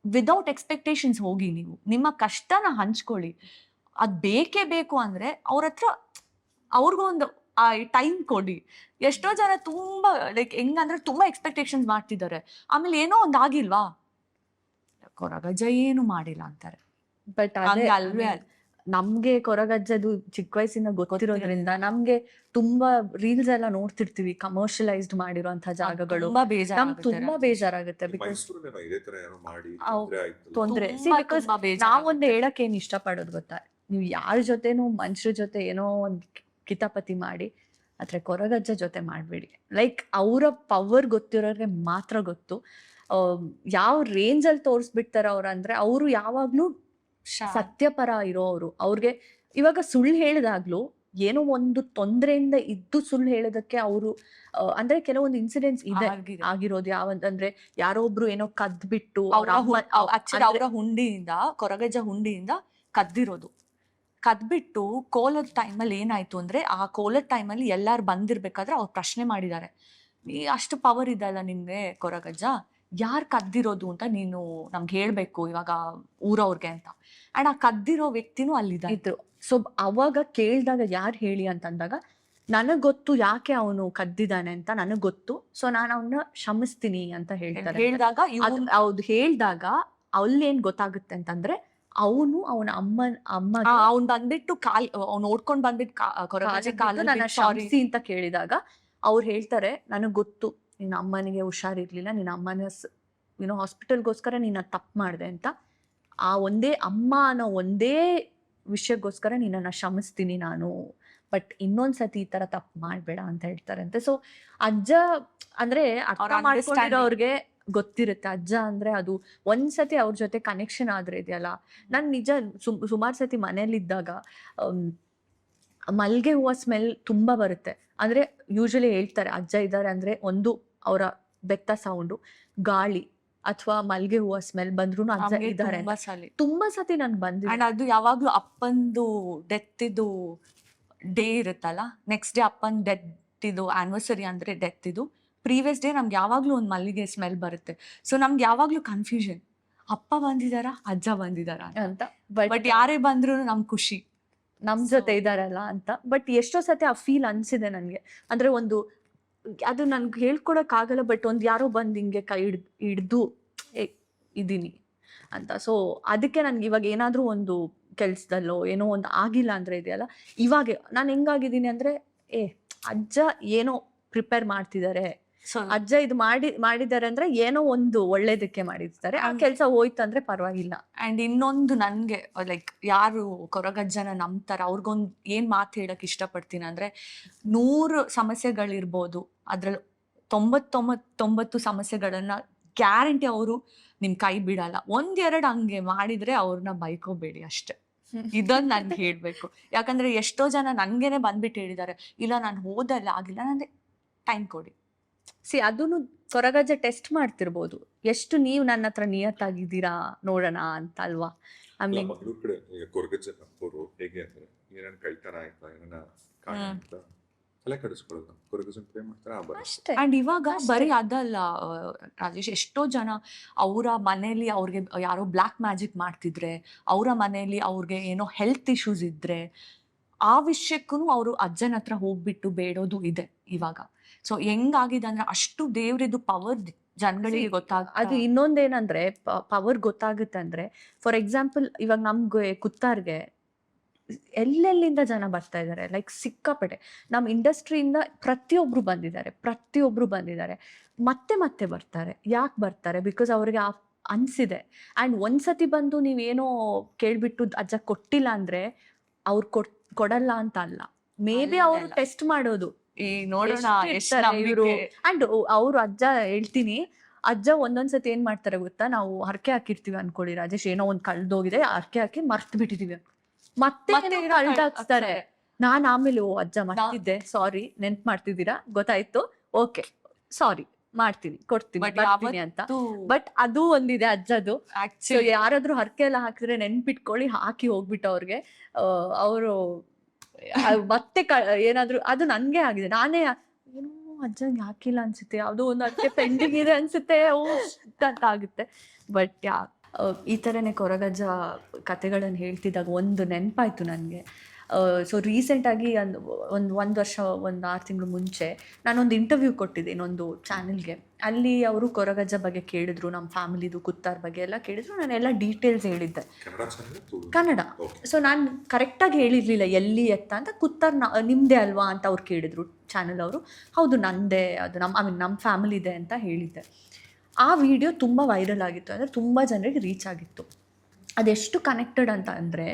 ವಿದೌಟ್ ಎಕ್ಸ್ಪೆಕ್ಟೇಷನ್ಸ್ ಹೋಗಿ ನೀವು. ನಿಮ್ಮ ಕಷ್ಟನ ಹಂಚ್ಕೊಳ್ಳಿ. ಅದ್ ಬೇಕೇ ಬೇಕು ಅಂದ್ರೆ ಅವ್ರ ಹತ್ರ ಅವ್ರಿಗೊಂದು ಆ ಟೈಮ್ ಕೊಡಿ. ಎಷ್ಟೋ ಜನ ತುಂಬಾ ಲೈಕ್ ಹೆಂಗಂದ್ರೆ ತುಂಬಾ ಎಕ್ಸ್ಪೆಕ್ಟೇಷನ್ಸ್ ಮಾಡ್ತಿದ್ದಾರೆ. ಆಮೇಲೆ ಏನೋ ಒಂದ್ ಆಗಿಲ್ವಾ? ಕೊರಗಜ್ಜ ಏನು ಮಾಡಿಲ್ಲ ಅಂತಾರೆ. ಬಟ್ ಅಲ್ವೇ. ನಮ್ಗೆ ಕೊರಗಜ್ಜದು ಚಿಕ್ಕ ವಯಸ್ಸಿಂದ ಗೊತ್ತಿರೋದ್ರಿಂದ ನಮ್ಗೆ ತುಂಬಾ ರೀಲ್ಸ್ ಎಲ್ಲ ನೋಡ್ತಿರ್ತೀವಿ ಕಮರ್ಷಿಯಲೈಸ್ಡ್ ಮಾಡಿರುವಂತಹ ಜಾಗಗಳು. ತುಂಬಾ ನಮ್ಗೆ ಬೇಜಾರಾಗುತ್ತೆ ತುಂಬಾ ಬೇಜಾರಾಗುತ್ತೆ ಬಿಕಾಸ್ ತೊಂದ್ರೆ. ನಾವೊಂದು ಹೇಳಕ್ ಏನ್ ಇಷ್ಟಪಡೋದು ಗೊತ್ತಾ? ನೀವು ಯಾರ ಜೊತೆನೂ ಮನುಷ್ಯರ ಜೊತೆ ಏನೋ ಒಂದ್ ಕಿತಾಪತಿ ಮಾಡಿ ಆದರೆ ಕೊರಗಜ್ಜ ಜೊತೆ ಮಾಡಬೇಡಿ. ಲೈಕ್ ಅವರ ಪವರ್ ಗೊತ್ತಿರೋರಿಗೆ ಮಾತ್ರ ಗೊತ್ತು. ಯಾವ ರೇಂಜಲ್ಲಿ ತೋರಿಸ್ಬಿಡ್ತಾರೆ ಅವ್ರ ಅಂದ್ರೆ ಅವರು ಯಾವಾಗಲೂ ಸತ್ಯಪರ ಇರೋರು ಅವ್ರಿಗೆ ಇವಾಗ ಸುಳ್ಳು ಹೇಳಿದಾಗ್ಲೂ ಏನೋ ಒಂದು ತೊಂದರೆಯಿಂದ ಇದ್ದು ಸುಳ್ಳು ಹೇಳೋದಕ್ಕೆ ಅವರು ಅಂದ್ರೆ ಕೆಲವೊಂದು ಇನ್ಸಿಡೆಂಟ್ಸ್ ಇದೆ. ಆಗಿರೋದು ಯಾವ ಅಂದ್ರೆ ಯಾರೋ ಒಬ್ರು ಏನೋ ಕದ್ಬಿಟ್ಟು ಅವರ ಹುಂಡಿಯಿಂದ ಕೊರಗಜ್ಜ ಹುಂಡಿಯಿಂದ ಕದ್ದಿರೋದು. ಕದ್ಬಿಟ್ಟು ಕೋಲದ ಟೈಮಲ್ಲಿ ಏನಾಯ್ತು ಅಂದ್ರೆ ಆ ಕೋಲದ ಟೈಮಲ್ಲಿ ಎಲ್ಲಾರು ಬಂದಿರ್ಬೇಕಾದ್ರೆ ಅವ್ರು ಪ್ರಶ್ನೆ ಮಾಡಿದ್ದಾರೆ. ನೀ ಅಷ್ಟು ಪವರ್ ಇದಲ್ಲ ನಿಮ್ಗೆ ಕೊರಗಜ್ಜ? ಯಾರ್ ಕದ್ದಿರೋದು ಅಂತ ನೀನು ನಮ್ಗೆ ಹೇಳ್ಬೇಕು ಇವಾಗ ಊರವ್ರಿಗೆ ಅಂತ. ಅಂಡ್ ಆ ಕದ್ದಿರೋ ವ್ಯಕ್ತಿನೂ ಅಲ್ಲಿದ್ದಾರೆ ಇದ್ರು. ಸೊ ಅವಾಗ ಕೇಳಿದಾಗ ಯಾರು ಹೇಳಿ ಅಂತಂದಾಗ ನನಗ್ ಗೊತ್ತು ಯಾಕೆ ಅವನು ಕದ್ದಿದ್ದಾನೆ ಅಂತ ನನಗೆ ಗೊತ್ತು. ಸೊ ನಾನು ಅವನ್ನ ಕ್ಷಮಿಸ್ತೀನಿ ಅಂತ ಹೇಳ್ತಾರೆ. ಹೇಳಿದಾಗ ಅದು ಹೇಳಿದಾಗ ಹೇಳ್ದಾಗ ಅಲ್ಲೇನ್ ಗೊತ್ತಾಗುತ್ತೆ ಅಂತಂದ್ರೆ ಅವನು ಅವನ ಅಮ್ಮ ಅಮ್ಮ ಅವ್ನ್ ಬಂದ್ಬಿಟ್ಟು ಕಾಲ್ ಅವ್ನ್ ಓಡ್ಕೊಂಡ್ ಬಂದ್ಬಿಟ್ಟು ನನ್ನ ಕ್ಷಮಿಸಿ ಅಂತ ಕೇಳಿದಾಗ ಅವ್ರು ಹೇಳ್ತಾರೆ ನನಗ್ ಗೊತ್ತು ನಿನ್ನ ಅಮ್ಮನಿಗೆ ಹುಷಾರಿರ್ಲಿಲ್ಲ ನಿನ್ನ ಅಮ್ಮನ ಏನೋ ಹಾಸ್ಪಿಟಲ್ಗೋಸ್ಕರ ನೀನು ತಪ್ಪು ಮಾಡಿದೆ ಅಂತ. ಆ ಒಂದೇ ಅಮ್ಮ ಅನ್ನೋ ಒಂದೇ ವಿಷಯಕ್ಕೋಸ್ಕರ ನಿನ್ನನ್ನು ಶ್ರಮಿಸ್ತೀನಿ ನಾನು ಬಟ್ ಇನ್ನೊಂದ್ಸತಿ ಈ ತರ ತಪ್ಪು ಮಾಡ್ಬೇಡ ಅಂತ ಹೇಳ್ತಾರಂತೆ ಸೊ ಅಜ್ಜ ಅಂದ್ರೆ ಅರ್ಥ. ಗೊತ್ತಿರುತ್ತೆ. ಅಜ್ಜ ಅಂದ್ರೆ ಅದು ಒಂದ್ಸತಿ ಅವ್ರ ಜೊತೆ ಕನೆಕ್ಷನ್ ಆದ್ರೆ ಇದೆಯಲ್ಲ. ನಾನು ನಿಜ ಸುಮಾರು ಸತಿ ಮನೇಲಿದ್ದಾಗ ಇದ್ದಾಗ ಮಲ್ಗೆ ಹೂವ ಸ್ಮೆಲ್ ತುಂಬಾ ಬರುತ್ತೆ. ಅಂದ್ರೆ ಯೂಶಲಿ ಹೇಳ್ತಾರೆ ಅಜ್ಜ ಇದ್ದಾರೆ ಅಂದ್ರೆ ಒಂದು ಅವರ ಬೆತ್ತ ಸೌಂಡು ಗಾಳಿ ಅಥವಾ ಮಲ್ಗೆ ಹೂವ ಸ್ಮೆಲ್ ಬಂದ್ರು ಅಜ್ಜ ಇದ್ದಾರೆ ತುಂಬಾ ಸತಿ ನಾನು ಅಂಡ್ ಅದು ಯಾವಾಗ್ಲೂ ಅಪ್ಪಂದು ಡೆತ್ ಇದು ಡೇ ಇರುತ್ತಲ್ಲ? ನೆಕ್ಸ್ಟ್ ಡೇ ಅಪ್ಪನ್ ಡೆತ್ ಇದು ಆನಿವರ್ಸರಿ ಅಂದ್ರೆ ಡೆತ್ ಇದು ಪ್ರೀವಿಯಸ್ ಡೇ ನಮ್ಗೆ ಯಾವಾಗಲೂ ಒಂದು ಮಲ್ಲಿಗೆ ಸ್ಮೆಲ್ ಬರುತ್ತೆ. ಸೊ ನಮ್ಗೆ ಯಾವಾಗಲೂ ಕನ್ಫ್ಯೂಷನ್ ಅಪ್ಪ ಬಂದಿದಾರಾ? ಅಜ್ಜ ಬಂದಿದಾರ ಅಂತ. ಬಟ್ ಯಾರೇ ಬಂದ್ರು ನಮ್ ಖುಷಿ. ನಮ್ ಜೊತೆ ಇದಾರಲ್ಲ ಅಂತ. ಬಟ್ ಎಷ್ಟೋ ಸತಿ ಆ ಫೀಲ್ ಅನ್ಸಿದೆ ನನ್ಗೆ. ಅಂದ್ರೆ ಒಂದು ಅದು ನನ್ಗೆ ಹೇಳ್ಕೊಡಕ್ ಆಗಲ್ಲ ಬಟ್ ಒಂದ್ ಯಾರೋ ಬಂದ್ ಹಿಂಗೆ ಕೈ ಹಿಡ್ ಹಿಡ್ದು ಏ ಇದೀನಿ ಅಂತ. ಸೊ ಅದಕ್ಕೆ ನನ್ಗೆ ಇವಾಗ ಏನಾದ್ರೂ ಒಂದು ಕೆಲ್ಸದಲ್ಲೋ ಏನೋ ಒಂದು ಆಗಿಲ್ಲ ಅಂದ್ರೆ ಇದೆಯಲ್ಲ ಇವಾಗ ನಾನು ಹೆಂಗಾಗಿದ್ದೀನಿ ಅಂದ್ರೆ ಏ ಅಜ್ಜ ಏನೋ ಪ್ರಿಪೇರ್ ಮಾಡ್ತಿದ್ದಾರೆ ಅಜ್ಜ ಇದು ಮಾಡಿ ಮಾಡಿದ್ದಾರೆ ಅಂದ್ರೆ ಏನೋ ಒಂದು ಒಳ್ಳೇದಕ್ಕೆ ಮಾಡಿರ್ತಾರೆ. ಆ. ಕೆಲಸ ಹೋಯ್ತು ಅಂದ್ರೆ ಪರವಾಗಿಲ್ಲ. ಅಂಡ್ ಇನ್ನೊಂದು ನನ್ಗೆ ಲೈಕ್ ಯಾರು ಕೊರಗಜ್ಜನ ನಂಬ್ತಾರ ಅವ್ರಿಗೊಂದು ಏನ್ ಮಾತು ಹೇಳಕ್ ಇಷ್ಟಪಡ್ತೀನಿ ಅಂದ್ರೆ ನೂರು ಸಮಸ್ಯೆಗಳಿರ್ಬೋದು ಅದ್ರಲ್ಲಿ ತೊಂಬತ್ತೊಂಬತ್ತೊಂಬತ್ತು ಸಮಸ್ಯೆಗಳನ್ನ ಗ್ಯಾರಂಟಿ ಅವರು ನಿಮ್ ಕೈ ಬಿಡಲ್ಲ. ಒಂದೆರಡು ಹಂಗೆ ಮಾಡಿದ್ರೆ ಅವ್ರನ್ನ ಬೈಕೋಬೇಡಿ ಅಷ್ಟೇ. ಇದೊಂದು ನನ್ಗೆ ಹೇಳ್ಬೇಕು. ಯಾಕಂದ್ರೆ ಎಷ್ಟೋ ಜನ ನನ್ಗೇನೆ ಬಂದ್ಬಿಟ್ಟು ಹೇಳಿದ್ದಾರೆ ಇಲ್ಲ ನಾನು ಹೋದಲ್ಲ ಆಗಿಲ್ಲ ನನ್ಗೆ ಟೈಮ್ ಕೊಡಿ. ಸಿ ಅದನ್ನು ಕೊರಗಜ್ಜ ಟೆಸ್ಟ್ ಮಾಡ್ತಿರ್ಬೋದು. ಎಷ್ಟು ನೀವು ನನ್ನ ಹತ್ರ ನಿಯತ್ತಾಗಿದ್ದೀರಾ ನೋಡೋಣ ಅಂತ ಅಲ್ವಾ ಐ ಮೀನ್ ಮಂಗಳೂರು ಕಡೆ ಈಗ ಕೊರಗಜ್ಜ ನಂಬೋರು ಹೇಗೆ ಅಂದ್ರೆ ಏನೇನ್ ಕಳ್ತನ ಆಯ್ತಾ ಏನೇನ ಕಾಣ ಹ್ಮ್. ಆಯ್ತಾ ತಲೆ ಕೆಡಿಸ್ಕೊಳ್ಳಲ್ಲ ಕೊರಗಜ್ಜನ್ ಪ್ರೇ ಮಾಡ್ತಾರೆ ಆ ಬರ ಅಷ್ಟೇ. ಅಂಡ್ ಇವಾಗ. ಬರೀ ಅದಲ್ಲ ಆ, ರಾಜೇಶ್ ಎಷ್ಟೋ ಜನ ಅವರ ಮನೆಯಲ್ಲಿ ಅವ್ರಿಗೆ ಯಾರೋ ಬ್ಲ್ಯಾಕ್ ಮ್ಯಾಜಿಕ್ ಮಾಡ್ತಿದ್ರೆ ಅವರ ಮನೆಯಲ್ಲಿ ಅವ್ರಿಗೆ ಏನೋ ಹೆಲ್ತ್ ಇಶ್ಯೂಸ್ ಇದ್ರೆ ಆ ವಿಷಯಕ್ಕೂ ಅವರು ಅಜ್ಜನ ಹತ್ರ ಹೋಗ್ಬಿಟ್ಟು ಬೇಡೋದು ಇದೆ ಇವಾಗ. ಸೊ ಹೆಂಗಾಗಿದೆ ಅಂದ್ರೆ ಅಷ್ಟು ದೇವ್ರಿದು ಪವರ್ ಜನಗಳಿಗೆ ಗೊತ್ತಾಗ ಅದು ಇನ್ನೊಂದೇನಂದ್ರೆ ಪವರ್ ಗೊತ್ತಾಗುತ್ತೆ ಅಂದ್ರೆ ಫಾರ್ ಎಕ್ಸಾಂಪಲ್ ಇವಾಗ ನಮ್ಗೆ ಕುತ್ತಾರ್ಗೆ ಎಲ್ಲೆಲ್ಲಿಂದ ಜನ ಬರ್ತಾ ಇದ್ದಾರೆ ಲೈಕ್ ಸಿಕ್ಕಾಪಟ್ಟೆ. ನಮ್ಮ ಇಂಡಸ್ಟ್ರಿಯಿಂದ ಪ್ರತಿಯೊಬ್ರು ಬಂದಿದ್ದಾರೆ ಪ್ರತಿಯೊಬ್ರು ಬಂದಿದ್ದಾರೆ. ಮತ್ತೆ ಮತ್ತೆ ಬರ್ತಾರೆ. ಯಾಕೆ ಬರ್ತಾರೆ? ಬಿಕಾಸ್ ಅವ್ರಿಗೆ ಆ ಅನ್ಸಿದೆ. ಆ್ಯಂಡ್ ಒಂದ್ಸತಿ ಬಂದು ನೀವೇನೋ ಕೇಳ್ಬಿಟ್ಟು ಅಜ್ಜ ಕೊಟ್ಟಿಲ್ಲ ಅಂದ್ರೆ ಅವ್ರು ಕೊಡ್ ಕೊಡಲ್ಲ ಅಂತ ಅಲ್ಲ. ಮೇ ಬಿ ಅವ್ರು ಟೆಸ್ಟ್ ಮಾಡೋದು. ಈ ನೋಡೋಣ ಎಷ್ಟು? ನಂಬಿಕೆ. ಅಂಡ್ ಅವ್ರು ಅಜ್ಜ ಹೇಳ್ತೀನಿ ಅಜ್ಜ ಒಂದೊಂದ್ಸತಿ ಏನ್ ಮಾಡ್ತಾರೆ ಗೊತ್ತಾ? ನಾವು ಹರಕೆ ಹಾಕಿರ್ತೀವಿ ಅನ್ಕೊಳ್ಳಿ ರಾಜೇಶ್ ಏನೋ ಒಂದ್ ಕಳ್ದೋಗಿದೆ ಹರಕೆ ಹಾಕಿ ಮರ್ತ್ ಬಿಟ್ಟಿದೀವಿ. ಮತ್ತೆ ಮತ್ತೆ ಏನೋ ಏನೋ ಕಳ್ದಾಕ್ಸ್ತಾರೆ ಹಾಕ್ತಾರೆ. ನಾನ್ ಆಮೇಲೆ ಓ ಅಜ್ಜ ಮರ್ತಿದ್ದೆ ಸಾರಿ ನೆನ್ಪ್ ಮಾಡ್ತಿದ್ದೀರಾ? ಗೊತ್ತಾಯ್ತು? ಓಕೆ ಸಾರಿ ಮಾಡ್ತೀನಿ ಕೊಡ್ತೀನಿ But ಬರ್ತೀನಿ ಅಂತ. ಬಟ್ ಅದು ಒಂದಿದೆ ಅಜ್ಜದು. ಯಾರಾದ್ರೂ ಹರಕೆ ಎಲ್ಲ ಹಾಕಿದ್ರೆ ನೆನ್ಪಿಟ್ಕೊಳ್ಳಿ ಹಾಕಿ ಹೋಗ್ಬಿಟ್ಟು ಅವ್ರಿಗೆ. ಅವರು ಮತ್ತೆ ಏನಾದ್ರು, ಅದು ನನ್ಗೆ ಆಗಿದೆ. ನಾನೇ ಏನೋ ಅಜ್ಜ ಯಾಕಿಲ್ಲ ಅನ್ಸುತ್ತೆ. ಯಾವುದೋ ಒಂದು ಅಜ್ಜೆ ಪೆಂಡಿಂಗ್ ಇದೆ ಅನ್ಸುತ್ತೆ. ಓ, ಅಂತ ಆಗುತ್ತೆ. ಬಟ್ ಯಾ ಈ ಥರನೇ ಕೊರಗಜ್ಜ ಕತೆಗಳನ್ನು ಹೇಳ್ತಿದ್ದಾಗ ಒಂದು ನೆನಪಾಯ್ತು ನನಗೆ. ಸೊ ರೀಸೆಂಟಾಗಿ ಒಂದು ಒಂದು ಒಂದು ವರ್ಷ ಒಂದು ಆರು ತಿಂಗಳು ಮುಂಚೆ ನಾನೊಂದು ಇಂಟರ್ವ್ಯೂ ಕೊಟ್ಟಿದ್ದೆ ಇನ್ನೊಂದು ಚಾನೆಲ್ಗೆ ಅಲ್ಲಿ ಅವರು ಕೊರಗಜ್ಜ ಬಗ್ಗೆ ಕೇಳಿದ್ರು ನಮ್ಮ ಫ್ಯಾಮಿಲಿದು ಕುತ್ತಾರ್ ಬಗ್ಗೆ ಎಲ್ಲ ಕೇಳಿದ್ರು ಎಲ್ಲ ಡೀಟೇಲ್ಸ್ ಹೇಳಿದ್ದೆ. ಕನ್ನಡ ಸೊ ನಾನು ಕರೆಕ್ಟಾಗಿ ಹೇಳಿರಲಿಲ್ಲ ಎಲ್ಲಿ ಎತ್ತ ಅಂತ ಕುತ್ತಾರ್ನ ನಿಮ್ಮದೇ ಅಲ್ವಾ ಅಂತ ಅವ್ರು ಕೇಳಿದ್ರು ಚಾನಲ್ ಅವರು. ಹೌದು ನಂದೇ ಅದು ನಮ್ಮ ಐ ಮೀನ್ ನಮ್ಮ ಫ್ಯಾಮಿಲಿ ಇದೆ ಅಂತ ಹೇಳಿದ್ದೆ. ಆ ವಿಡಿಯೋ ತುಂಬ ವೈರಲ್ ಆಗಿತ್ತು ಅಂದರೆ ತುಂಬ ಜನರಿಗೆ ರೀಚ್ ಆಗಿತ್ತು. ಅದೆಷ್ಟು ಕನೆಕ್ಟೆಡ್ ಅಂತ ಅಂದರೆ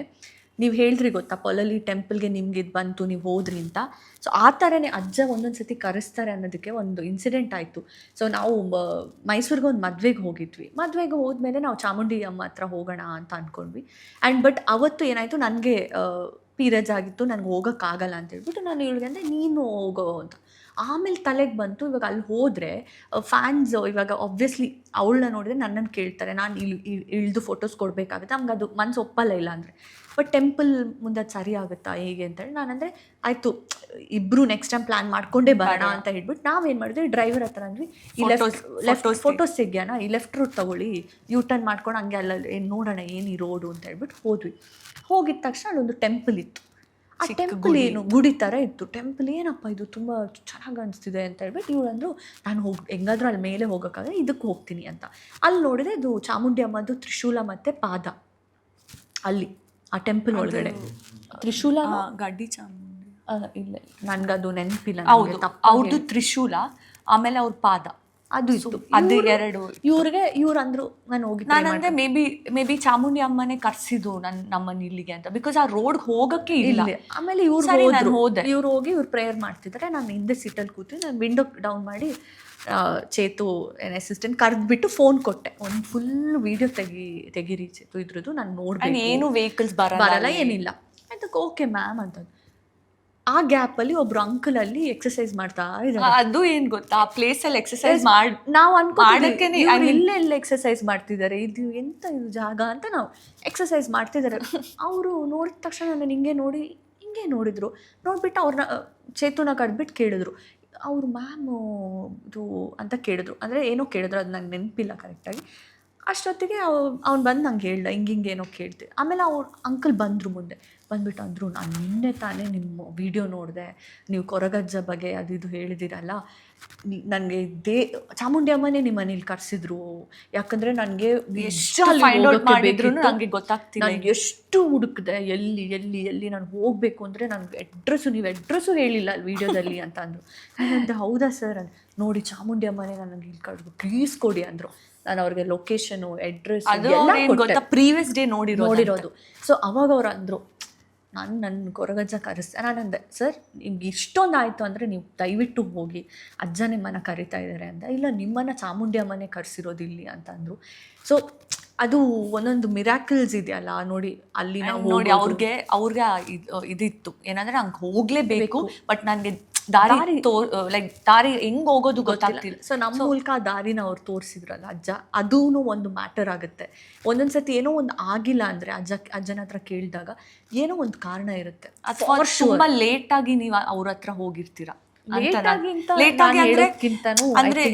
ನೀವು ಹೇಳಿದ್ರಿ ಗೊತ್ತಾ, ಪೊಲಲಿ ಟೆಂಪಲ್ಗೆ ನಿಮ್ಗೆ ಇದು ಬಂತು, ನೀವು ಹೋದ್ರಿ ಅಂತ. ಸೊ ಆ ಥರನೇ ಅಜ್ಜ ಒಂದೊಂದು ಸತಿ ಕರೆಸ್ತಾರೆ ಅನ್ನೋದಕ್ಕೆ ಒಂದು ಇನ್ಸಿಡೆಂಟ್ ಆಯಿತು. ಸೊ ನಾವು ಮೈಸೂರಿಗೆ ಒಂದು ಮದುವೆಗೆ ಹೋಗಿದ್ವಿ. ಮದುವೆಗೆ ಹೋದ್ಮೇಲೆ ನಾವು ಚಾಮುಂಡಿ ಅಮ್ಮ ಹತ್ರ ಹೋಗೋಣ ಅಂತ ಅಂದ್ಕೊಂಡ್ವಿ ಆ್ಯಂಡ್ ಬಟ್ ಅವತ್ತು ಏನಾಯಿತು, ನನಗೆ ಪೀರಿಯಡ್ಸ್ ಆಗಿತ್ತು, ನನಗೆ ಹೋಗೋಕ್ಕಾಗಲ್ಲ ಅಂತ ಹೇಳ್ಬಿಟ್ಟು ನಾನು ಇವಳಿಗೆ ಅಂದರೆ ನೀನು ಹೋಗೋ ಅಂತ. ಆಮೇಲೆ ತಲೆಗೆ ಬಂತು, ಇವಾಗ ಅಲ್ಲಿ ಹೋದರೆ ಫ್ಯಾನ್ಸ್ ಇವಾಗ ಆಬ್ವಿಯಸ್ಲಿ ಅವಳನ್ನ ನೋಡಿದ್ರೆ ನನ್ನನ್ನು ಕೇಳ್ತಾರೆ, ನಾನು ಇಳಿದು ಫೋಟೋಸ್ ಕೊಡಬೇಕಾಗುತ್ತೆ ನಮ್ಗೆ ಅದು ಮನ್ಸು ಒಪ್ಪಲ್ಲ ಇಲ್ಲ ಅಂದರೆ. ಬಟ್ ಟೆಂಪಲ್ ಮುಂದೆ ಅದು ಸರಿ ಆಗುತ್ತಾ ಹೇಗೆ ಅಂತೇಳಿ ನಾನಂದರೆ ಆಯಿತು ಇಬ್ಬರು ನೆಕ್ಸ್ಟ್ ಟೈಮ್ ಪ್ಲ್ಯಾನ್ ಮಾಡ್ಕೊಂಡೇ ಬರೋಣ. ಅಂತ ಹೇಳ್ಬಿಟ್ಟು ನಾವೇನು ಮಾಡಿದ್ವಿ ಡ್ರೈವರ್ ಹತ್ರ ಅಂದ್ವಿ ಈ ಲೆಫ್ಟ್ ಲೆಫ್ಟ್ ಫೋಟೋಸ್ ತೆಗಿಯೋಣ ಈ ಲೆಫ್ಟ್ ರೂಟ್ ತಗೊಳ್ಳಿ ಯೂ ಟರ್ನ್ ಮಾಡ್ಕೊಂಡು ಹಂಗೆ ಅಲ್ಲ ಏನು ನೋಡೋಣ ಏನು ಈ ರೋಡು ಅಂತ ಹೇಳ್ಬಿಟ್ಟು ಹೋದ್ವಿ. ಹೋಗಿದ ತಕ್ಷಣ ಅಲ್ಲೊಂದು ಟೆಂಪಲ್ ಇತ್ತು. ಆ ಟೆಂಪಲ್ ಏನು ಗುಡಿ ಥರ ಇತ್ತು. ಟೆಂಪಲ್ ಏನಪ್ಪ ಇದು ತುಂಬ ಚೆನ್ನಾಗಿ ಅನಿಸ್ತಿದೆ ಅಂತ ಹೇಳ್ಬಿಟ್ಟು ಅಂದ್ರು ನಾನು ಹೋಗಿ ಹೆಂಗಾದ್ರೂ ಅಲ್ಲಿ ಮೇಲೆ ಹೋಗೋಕ್ಕಾಗಲ್ಲ ಇದಕ್ಕೆ ಹೋಗ್ತೀನಿ ಅಂತ. ಅಲ್ಲಿ ನೋಡಿದ್ರೆ ಇದು ಚಾಮುಂಡಿ ಅಮ್ಮದು ತ್ರಿಶೂಲ ಮತ್ತು ಪಾದ. ಅಲ್ಲಿ. ಆ ಟೆಂಪಲ್ ಒಳಗಡೆ. ತ್ರಿಶೂಲ ಗಡ್ಡಿ ಚಾಮುಂಡಿ. ಇಲ್ಲ ನನ್ಗದು ನೆನಪಿಲ್ಲ ಹೌದು. ಅವ್ರದ್ದು ತ್ರಿಶೂಲ ಆಮೇಲೆ ಅವ್ರ ಪಾದ. ಅದು ಇತ್ತು. ಅದು ಎರಡು. ಇವ್ರಿಗೆ ಇವ್ರು ಅಂದ್ರು ನಾನು ಹೋಗಿ ನಾನು ಅಂದ್ರೆ maybe maybe Chamundi ಅಮ್ಮನೇ ಕರ್ಸಿದ್ದು ನನ್ ನಮ್ಮನ್ನ ಇಲ್ಲಿಗೆ ಅಂತ. ಬಿಕಾಸ್ ಆ ರೋಡ್ ಹೋಗಕ್ಕೆ ಇಲ್ಲ. ಆಮೇಲೆ ಇವ್ರು ಹೋದೆ. ಇವ್ರು ಹೋಗಿ ಇವ್ರು ಪ್ರೇಯರ್ ಮಾಡ್ತಿದ್ರೆ ನಾನು ಹಿಂದೆ ಸಿಟ್ಟಲ್ಲಿ ಕೂತಿ ನಾನು ವಿಂಡೋ ಡೌನ್ ಮಾಡಿ ಚೇತು ಏನ್ ಅಸಿಸ್ಟೆಂಟ್ ಕರೆದ್ಬಿಟ್ಟು ಫೋನ್ ಕೊಟ್ಟೆ. ಒಂದು ಫುಲ್ ವಿಡಿಯೋ ತೆಗಿ ತೆಗಿರಿ ಚೇತು ಇದ್ರದ್ದು ನಾನು ನೋಡ್ಬೇಕು. ಏನು ವೆಹಿಕಲ್ಸ್ ಬರಲ್ಲ ಏನಿಲ್ಲ. ಅದಕ್ಕೆ ಓಕೆ ಮ್ಯಾಮ್ ಅಂತ ಆ ಗ್ಯಾಪ್ ಅಲ್ಲಿ ಒಬ್ರು ಅಂಕಲ್ ಅಲ್ಲಿ ಎಕ್ಸರ್ಸೈಸ್ ಮಾಡ್ತಾ ಇದ್ದಾರೆ ಅದು ಏನ್ ಗೊತ್ತಾ? ಆ ಪ್ಲೇಸ್ ಅಲ್ಲಿ ಎಕ್ಸರ್ಸೈಸ್ ಮಾಡ್ ನಾವು mean- ಇಲ್ಲೇ ಎಲ್ಲ ಎಕ್ಸರ್ಸೈಸ್ ಮಾಡ್ತಿದ್ದಾರೆ ಇದು ಎಂತ ಇದು ಜಾಗ ಅಂತ ನಾವು ಎಕ್ಸರ್ಸೈಸ್ ಮಾಡ್ತಿದ್ದಾರೆ [laughs] ಅವರು ನೋಡಿದ ತಕ್ಷಣ ನನ್ನ ಹಿಂಗೆ ನೋಡಿ ಹಿಂಗೆ ನೋಡಿದ್ರು. ನೋಡ್ಬಿಟ್ಟು ಅವ್ರನ್ನ ಚೇತುನ ಕಡ್ಬಿಟ್ಟು ಕೇಳಿದ್ರು. ಅವ್ರು ಮ್ಯಾಮು ಇದು ಅಂತ ಕೇಳಿದ್ರು. ಅಂದರೆ ಏನೋ ಕೇಳಿದ್ರು, ಅದು ನಂಗೆ ನೆನಪಿಲ್ಲ ಕರೆಕ್ಟಾಗಿ ಅಷ್ಟೊತ್ತಿಗೆ ಅವ್ನು ಬಂದು ನಂಗೆ ಹೇಳ್ದ, ಹಿಂಗೆ ಹಿಂಗೆ ಏನೋ ಕೇಳ್ತೆ ಆಮೇಲೆ ಅವ್ರ ಅಂಕಲ್ ಬಂದರು ಮುಂದೆ. ಬಂದ್ಬಿಟ್ಟು ಅಂದರು, ನಾನು ನಿನ್ನೆ ತಾನೇ ನಿಮ್ಮ ವಿಡಿಯೋ ನೋಡಿದೆ. ನೀವು ಕೊರಗಜ್ಜ ಬಗ್ಗೆ ಅದು ಇದು ಹೇಳಿದಿರಲ್ಲ. ನನಗೆ ದೇ ಚಾಮುಂಡಿ ಅಮ್ಮನೇ ನಿಮ್ಮ ಮನೇಲಿ ಕರ್ಸಿದ್ರು. ಯಾಕಂದ್ರೆ ನನಗೆ ಎಷ್ಟು ಫೈಂಡ್ ಔಟ್ ಮಾಡಿದ್ರು ನಂಗೆ ಗೊತ್ತಾಗ್ತಿಲ್ಲ. ನಾನು ಎಷ್ಟು ಹುಡುಕಿದೆ ಎಲ್ಲಿ ಎಲ್ಲಿ ಎಲ್ಲಿ ನಾನು ಹೋಗಬೇಕು ಅಂದರೆ ನನಗೆ ಅಡ್ರೆಸ್ಸು ನೀವು ಅಡ್ರೆಸ್ಸು ಹೇಳಿಲ್ಲ ಅಲ್ಲಿ ವಿಡಿಯೋದಲ್ಲಿ ಅಂತ ಅಂದರು. ಅಂದರೆ ಹೌದಾ ಸರ್ ಅಂತ ನೋಡಿ ಚಾಮುಂಡಿ ಅಮ್ಮನೇ ನನಗೆ ಇಲ್ಲಿ ಕಡ್ದು ಪ್ಲೀಸ್ ಕೊಡಿ ಅಂದರು. ನಾನು ಅವ್ರಿಗೆ ಲೊಕೇಶನು ಅಡ್ರೆಸ್ ಪ್ರೀವಿಯಸ್ ಡೇ ನೋಡಿರೋ ನೋಡಿರೋದು. ಸೊ ಅವಾಗ ಅವ್ರು ಅಂದರು ನಾನು ನನ್ನ ಕೊರಗಜ್ಜ ಕರೆಸ್ತೆ ನಾನು ಅಂದೆ ಸರ್ ನಿಮ್ಗೆ ಇಷ್ಟೊಂದು ಆಯಿತು ಅಂದರೆ ನೀವು ದಯವಿಟ್ಟು ಹೋಗಿ ಅಜ್ಜ ನಿಮ್ಮನ್ನು ಕರಿತಾ ಇದ್ದಾರೆ ಅಂತ. ಇಲ್ಲ ನಿಮ್ಮನ್ನು ಚಾಮುಂಡಿ ಅಮ್ಮನೇ ಕರೆಸಿರೋದು ಇಲ್ಲಿ ಅಂತ ಅಂದರು. ಸೊ ಅದು ಒಂದೊಂದು ಮಿರಾಕಲ್ಸ್ ಇದೆಯಲ್ಲ ನೋಡಿ ಅಲ್ಲಿ ನಾವು ನೋಡಿ. ಅವ್ರಿಗೆ ಅವ್ರಿಗೆ ಇದಿತ್ತು. ಏನಂದರೆ ನಂಗೆ ಹೋಗಲೇಬೇಕು ಬಟ್ ನನ್ಗೆ ದಾರಿ ಲೈಕ್ ದಾರಿ ಹೆಂಗ್ ಹೋಗೋದು ಗೊತ್ತಾಗ್ತಿಲ್ಲ. ಸೊ ನಮ್ಮ ಮೂಲಕ ಆ ದಾರಿನ ಅವ್ರು ತೋರಿಸಿದ್ರಲ್ಲ ಅಜ್ಜ ಅದೂ ಒಂದು ಮ್ಯಾಟರ್ ಆಗುತ್ತೆ. ಒಂದೊಂದ್ಸತಿ ಏನೋ ಒಂದು ಆಗಿಲ್ಲ ಅಂದ್ರೆ ಅಜ್ಜ ಅಜ್ಜನ ಹತ್ರ ಕೇಳಿದಾಗ ಏನೋ ಒಂದು ಕಾರಣ ಇರುತ್ತೆ. ತುಂಬಾ ಲೇಟ್ ಆಗಿ ನೀವು ಅವ್ರ ಹತ್ರ ಹೋಗಿರ್ತೀರಾ ಲೇಟ್ ಆಗಿ ಅಂದ್ರೆ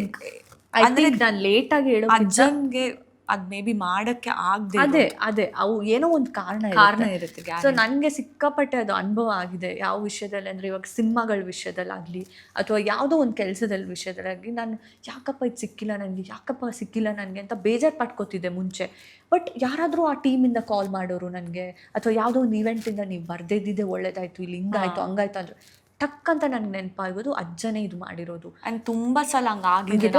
ಲೇಟ್ ಆಗಿ ಹೇಳೋ ಅಜ್ಜನ್ಗೆ ಅದ್ ಮೇ ಬಿ ಮಾಡಕ್ಕೆ ಆಗದೆ ಅದೇ ಅದೇ ಅವು ಏನೋ ಒಂದು ಕಾರಣ ಕಾರಣ ಇರುತ್ತೆ ಸೊ ನನಗೆ ಸಿಕ್ಕಾಪಟ್ಟೆ ಅದು ಅನುಭವ ಆಗಿದೆ. ಯಾವ ವಿಷಯದಲ್ಲಿ ಅಂದರೆ ಇವಾಗ ಸಿನಿಮಾಗಳ ವಿಷಯದಲ್ಲಾಗಲಿ ಅಥವಾ ಯಾವುದೋ ಒಂದು ಕೆಲಸದಲ್ಲಿ ವಿಷಯದಲ್ಲಾಗಲಿ ನಾನು ಯಾಕಪ್ಪ ಇದು ಸಿಕ್ಕಿಲ್ಲ ನನಗೆ ಯಾಕಪ್ಪ ಸಿಕ್ಕಿಲ್ಲ ನನಗೆ ಅಂತ ಬೇಜಾರು ಪಟ್ಕೋತಿದ್ದೆ ಮುಂಚೆ. ಬಟ್ ಯಾರಾದರೂ ಆ ಟೀಮಿಂದ ಕಾಲ್ ಮಾಡೋರು ನನಗೆ ಅಥವಾ ಯಾವುದೋ ಒಂದು ಇವೆಂಟಿಂದ ನೀವು ಬರ್ದಿದ್ದಿದ್ದೆ ಒಳ್ಳೇದಾಯ್ತು ಇಲ್ಲಿ ಹಿಂಗಾಯ್ತು ಹಂಗಾಯ್ತು ಅಂದ್ರೆ ಟಕ್ ಅಂತ ನನಗೆ ನೆನಪಾಗೋದು ಅಜ್ಜನೇ ಇದು ಮಾಡಿರೋದು. ಅಂಡ್ ತುಂಬಾ ಸಲ ಹಂಗಾಗಿದೆ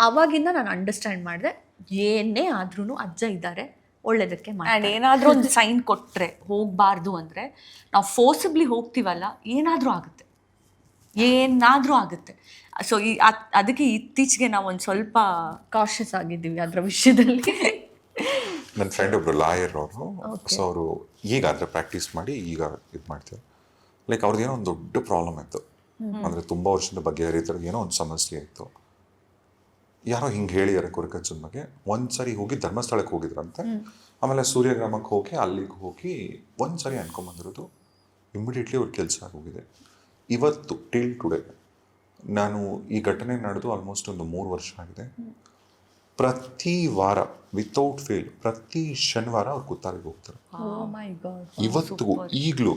ಅವಾಗಿಂದ ನಾನು ಅಂಡರ್ಸ್ಟ್ಯಾಂಡ್ ಮಾಡಿದೆ. ಏನೇ ಆದ್ರೂ ಅಜ್ಜ ಇದ್ದಾರೆ ಒಳ್ಳೇದಕ್ಕೆ ಆ್ಯಂಡ್ ಮಾಡಿ ಏನಾದರೂ ಒಂದು ಸೈನ್ ಕೊಟ್ಟರೆ ಹೋಗಬಾರ್ದು ಅಂದರೆ ನಾವು ಫೋರ್ಸಿಬ್ಲಿ ಹೋಗ್ತೀವಲ್ಲ ಏನಾದರೂ ಆಗುತ್ತೆ. ಏನಾದರೂ ಆಗುತ್ತೆ. ಸೊ ಈ ಅದ್- ಅದಕ್ಕೆ ಇತ್ತೀಚೆಗೆ ನಾವು ಒಂದು ಸ್ವಲ್ಪ ಕಾಶಿಯಸ್ ಆಗಿದ್ದೀವಿ ಅದರ ವಿಷಯದಲ್ಲಿ. ನನ್ನ ಫ್ರೆಂಡ್ ಒಬ್ಬರು ಲಾಯರ್ ಅವರು. ಸೊ ಅವರು ಈಗ ಅದರ ಪ್ರಾಕ್ಟೀಸ್ ಮಾಡಿ ಈಗ ಇದು ಮಾಡ್ತಾರೆ. ಲೈಕ್ ಅವ್ರದ್ದು ಏನೋ ಒಂದು ದೊಡ್ಡ ಪ್ರಾಬ್ಲಮ್ ಇತ್ತು. ಅಂದರೆ ತುಂಬ ವರ್ಷದ ಬಗ್ಗೆ ಏನೋ ಒಂದು ಸಮಸ್ಯೆ ಇತ್ತು. ಯಾರೋ ಹಿಂಗೆ ಹೇಳಿದ್ದಾರೆ ಕೊರಕಜ್ಜನ ಬಗ್ಗೆ ಒಂದ್ಸರಿ ಹೋಗಿ ಧರ್ಮಸ್ಥಳಕ್ಕೆ ಹೋಗಿದ್ರಂತೆ. ಆಮೇಲೆ ಸೂರ್ಯಗ್ರಾಮಕ್ಕೆ ಹೋಗಿ ಅಲ್ಲಿಗೆ ಹೋಗಿ ಒಂದ್ಸರಿ ಅನ್ಕೊಂಬಂದಿರೋದು ಇಮಿಡಿಯೇಟ್ಲಿ ಅವ್ರ ಕೆಲಸ ಆಗೋಗಿದೆ. ಇವತ್ತು ಟಿಲ್ ಟುಡೇ ನಾನು ಈ ಘಟನೆ ನಡೆದು ಆಲ್ಮೋಸ್ಟ್ ಒಂದು ಮೂರು ವರ್ಷ ಆಗಿದೆ. ಪ್ರತಿ ವಾರ ವಿತೌಟ್ ಫೇಲ್ ಪ್ರತಿ ಶನಿವಾರ ಅವ್ರು ಕುತ್ತಾರಿಗೆ ಹೋಗ್ತಾರೆ. ಇವತ್ತು ಇವತ್ತಿಗೂ ಈಗಲೂ.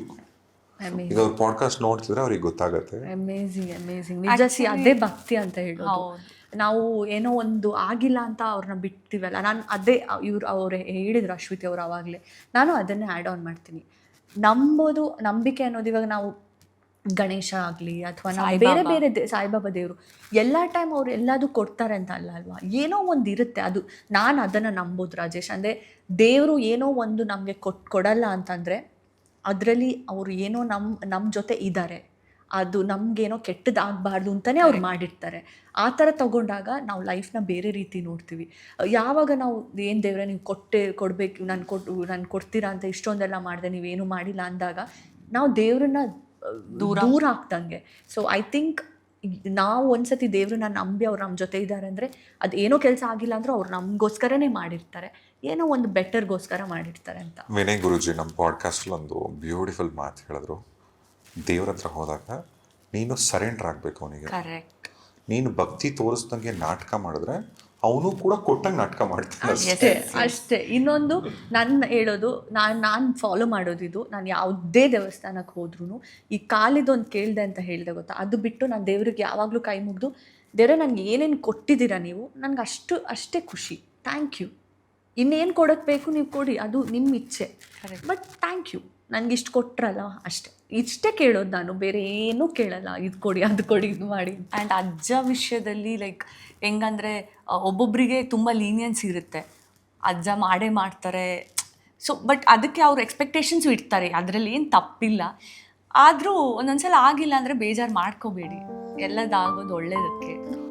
ಈಗ ಅವ್ರ ಪಾಡ್ಕಾಸ್ಟ್ ನೋಡ್ತಿದ್ರೆ ಅವ್ರಿಗೆ ಗೊತ್ತಾಗತ್ತೆ. ಅಮೇಝಿಂಗ್ ಅಮೇಝಿಂಗ್ ನಿಜ ಅದೇ ಭಕ್ತಿ ಅಂತ ಹೇಳೋದು. ನಾವು ಏನೋ ಒಂದು ಆಗಿಲ್ಲ ಅಂತ ಅವ್ರನ್ನ ಬಿಡ್ತೀವಲ್ಲ. ನಾನು ಅದೇ ಇವ್ರು ಅವರು ಹೇಳಿದ್ರು ಅಶ್ವಿತಿ ಅವರು ಅವಾಗಲೇ. ನಾನು ಅದನ್ನೇ ಆ್ಯಡ್ ಆನ್ ಮಾಡ್ತೀನಿ. ನಂಬೋದು ನಂಬಿಕೆ ಅನ್ನೋದು ಇವಾಗ ನಾವು ಗಣೇಶ ಆಗಲಿ ಅಥವಾ ನಾವು ಬೇರೆ ಬೇರೆ ದೇ- ಸಾಯಿಬಾಬಾ ದೇವರು ಎಲ್ಲ ಟೈಮ್ ಅವ್ರು ಎಲ್ಲದೂ ಕೊಡ್ತಾರೆ ಅಂತ ಅಲ್ಲ ಅಲ್ವಾ? ಏನೋ ಒಂದು ಇರುತ್ತೆ ಅದು. ನಾನು ಅದನ್ನು ನಂಬೋದು ರಾಜೇಶ್. ಅಂದರೆ ದೇವರು ಏನೋ ಒಂದು ನಮಗೆ ಕೊಟ್ ಕೊಡಲ್ಲ ಅಂತಂದರೆ ಅದರಲ್ಲಿ ಅವರು ಏನೋ ನಮ್ಮ ನಮ್ಮ ಜೊತೆ ಇದ್ದಾರೆ ಅದು ನಮಗೇನೋ ಕೆಟ್ಟದಾಗಬಾರ್ದು ಅಂತಲೇ ಅವ್ರು ಮಾಡಿರ್ತಾರೆ. ಆ ಥರ ತಗೊಂಡಾಗ ನಾವು ಲೈಫ್ನ ಬೇರೆ ರೀತಿ ನೋಡ್ತೀವಿ. ಯಾವಾಗ ನಾವು ಏನು ದೇವ್ರೆ ನೀವು ಕೊಟ್ಟೆ ಕೊಡಬೇಕು ನಾನು ಕೊಟ್ಟು ನಾನು ಕೊಡ್ತೀರಾ ಅಂತ ಇಷ್ಟೊಂದೆಲ್ಲ ಮಾಡಿದೆ ನೀವೇನು ಮಾಡಿಲ್ಲ ಅಂದಾಗ ನಾವು ದೇವ್ರನ್ನ ದೂರ. ದೂರ ಆಗ್ದಂಗೆ ಸೊ ಐ ಥಿಂಕ್ ನಾವು ಒಂದ್ಸತಿ ದೇವ್ರನ್ನ ನಂಬಿ ಅವ್ರು ನಮ್ಮ ಜೊತೆ ಇದ್ದಾರೆ ಅಂದರೆ ಅದು ಏನೋ ಕೆಲಸ ಆಗಿಲ್ಲ ಅಂದರೂ ಅವ್ರು ನಮಗೋಸ್ಕರನೇ ಮಾಡಿರ್ತಾರೆ. ಏನೋ ಒಂದು ಬೆಟರ್ಗೋಸ್ಕರ ಮಾಡಿರ್ತಾರೆ ಅಂತ. ವಿನಯ್ ಗುರುಜಿ ನಮ್ಮ ಪಾಡ್ಕಾಸ್ಟಲ್ಲಿ ಒಂದು ಬ್ಯೂಟಿಫುಲ್ ಮಾತು ಹೇಳಿದ್ರು. ದೇವ್ರ ಹತ್ರ ಹೋದಾಗ ನೀನು ಸರೆಂಡರ್ ಆಗಬೇಕು ಅವನಿಗೆ. ಕರೆಕ್ಟ್ ನೀನು ಭಕ್ತಿ ತೋರಿಸ್ದಂಗೆ ನಾಟಕ ಮಾಡಿದ್ರೆ ಅವನು ಕೂಡ ಕೊಟ್ಟಂಗೆ ನಾಟಕ ಮಾಡ್ತಾನೆ ಅಷ್ಟೇ. ಇನ್ನೊಂದು ನನ್ನ ಹೇಳೋದು ನಾನು ನಾನು ಫಾಲೋ ಮಾಡೋದಿದು ನಾನು ಯಾವುದೇ ದೇವಸ್ಥಾನಕ್ಕೆ ಹೋದ್ರೂ ಈ ಕಾಲಿದೊಂದು ಕೇಳಿದೆ ಅಂತ ಹೇಳಿದೆ ಗೊತ್ತಾ? ಅದು ಬಿಟ್ಟು ನಾನು ದೇವ್ರಿಗೆ ಯಾವಾಗಲೂ ಕೈ ಮುಗಿದು ದೇವ್ರೆ ನನಗೆ ಏನೇನು ಕೊಟ್ಟಿದ್ದೀರಾ ನೀವು? ನನಗೆ ಅಷ್ಟು ಅಷ್ಟೇ ಖುಷಿ. Thank you. ಇನ್ನೇನು ಕೊಡೋಕ್ಕೆ ಬೇಕು ನೀವು ಕೊಡಿ. ಅದು ನಿಮ್ಮ ಇಚ್ಛೆ. But thank you. ನನಗೆ ಇಷ್ಟು ಕೊಟ್ರಲ್ಲ, ಅಷ್ಟೇ. ಇಷ್ಟೇ ಕೇಳೋದು ನಾನು, ಬೇರೆ ಏನೂ ಕೇಳಲ್ಲ. ಇದು ಕೊಡಿ, ಅದು ಕೊಡಿ, ಇದು ಮಾಡಿ ಆ್ಯಂಡ್ ಅಜ್ಜ ವಿಷಯದಲ್ಲಿ ಲೈಕ್ ಹೆಂಗಂದ್ರೆ ಒಬ್ಬೊಬ್ಬರಿಗೆ ತುಂಬ ಲೀನಿಯನ್ಸ್ ಇರುತ್ತೆ. ಅಜ್ಜ ಮಾಡೇ ಮಾಡ್ತಾರೆ. ಸೊ ಬಟ್ ಅದಕ್ಕೆ ಅವ್ರ ಎಕ್ಸ್ಪೆಕ್ಟೇಷನ್ಸು ಇಡ್ತಾರೆ. ಅದರಲ್ಲಿ ಏನು ತಪ್ಪಿಲ್ಲ. ಆದರೂ ಒಂದೊಂದ್ಸಲ ಆಗಿಲ್ಲ ಅಂದರೆ ಬೇಜಾರು ಮಾಡ್ಕೋಬೇಡಿ. ಎಲ್ಲದಾಗೋದು ಒಳ್ಳೇದಕ್ಕೆ.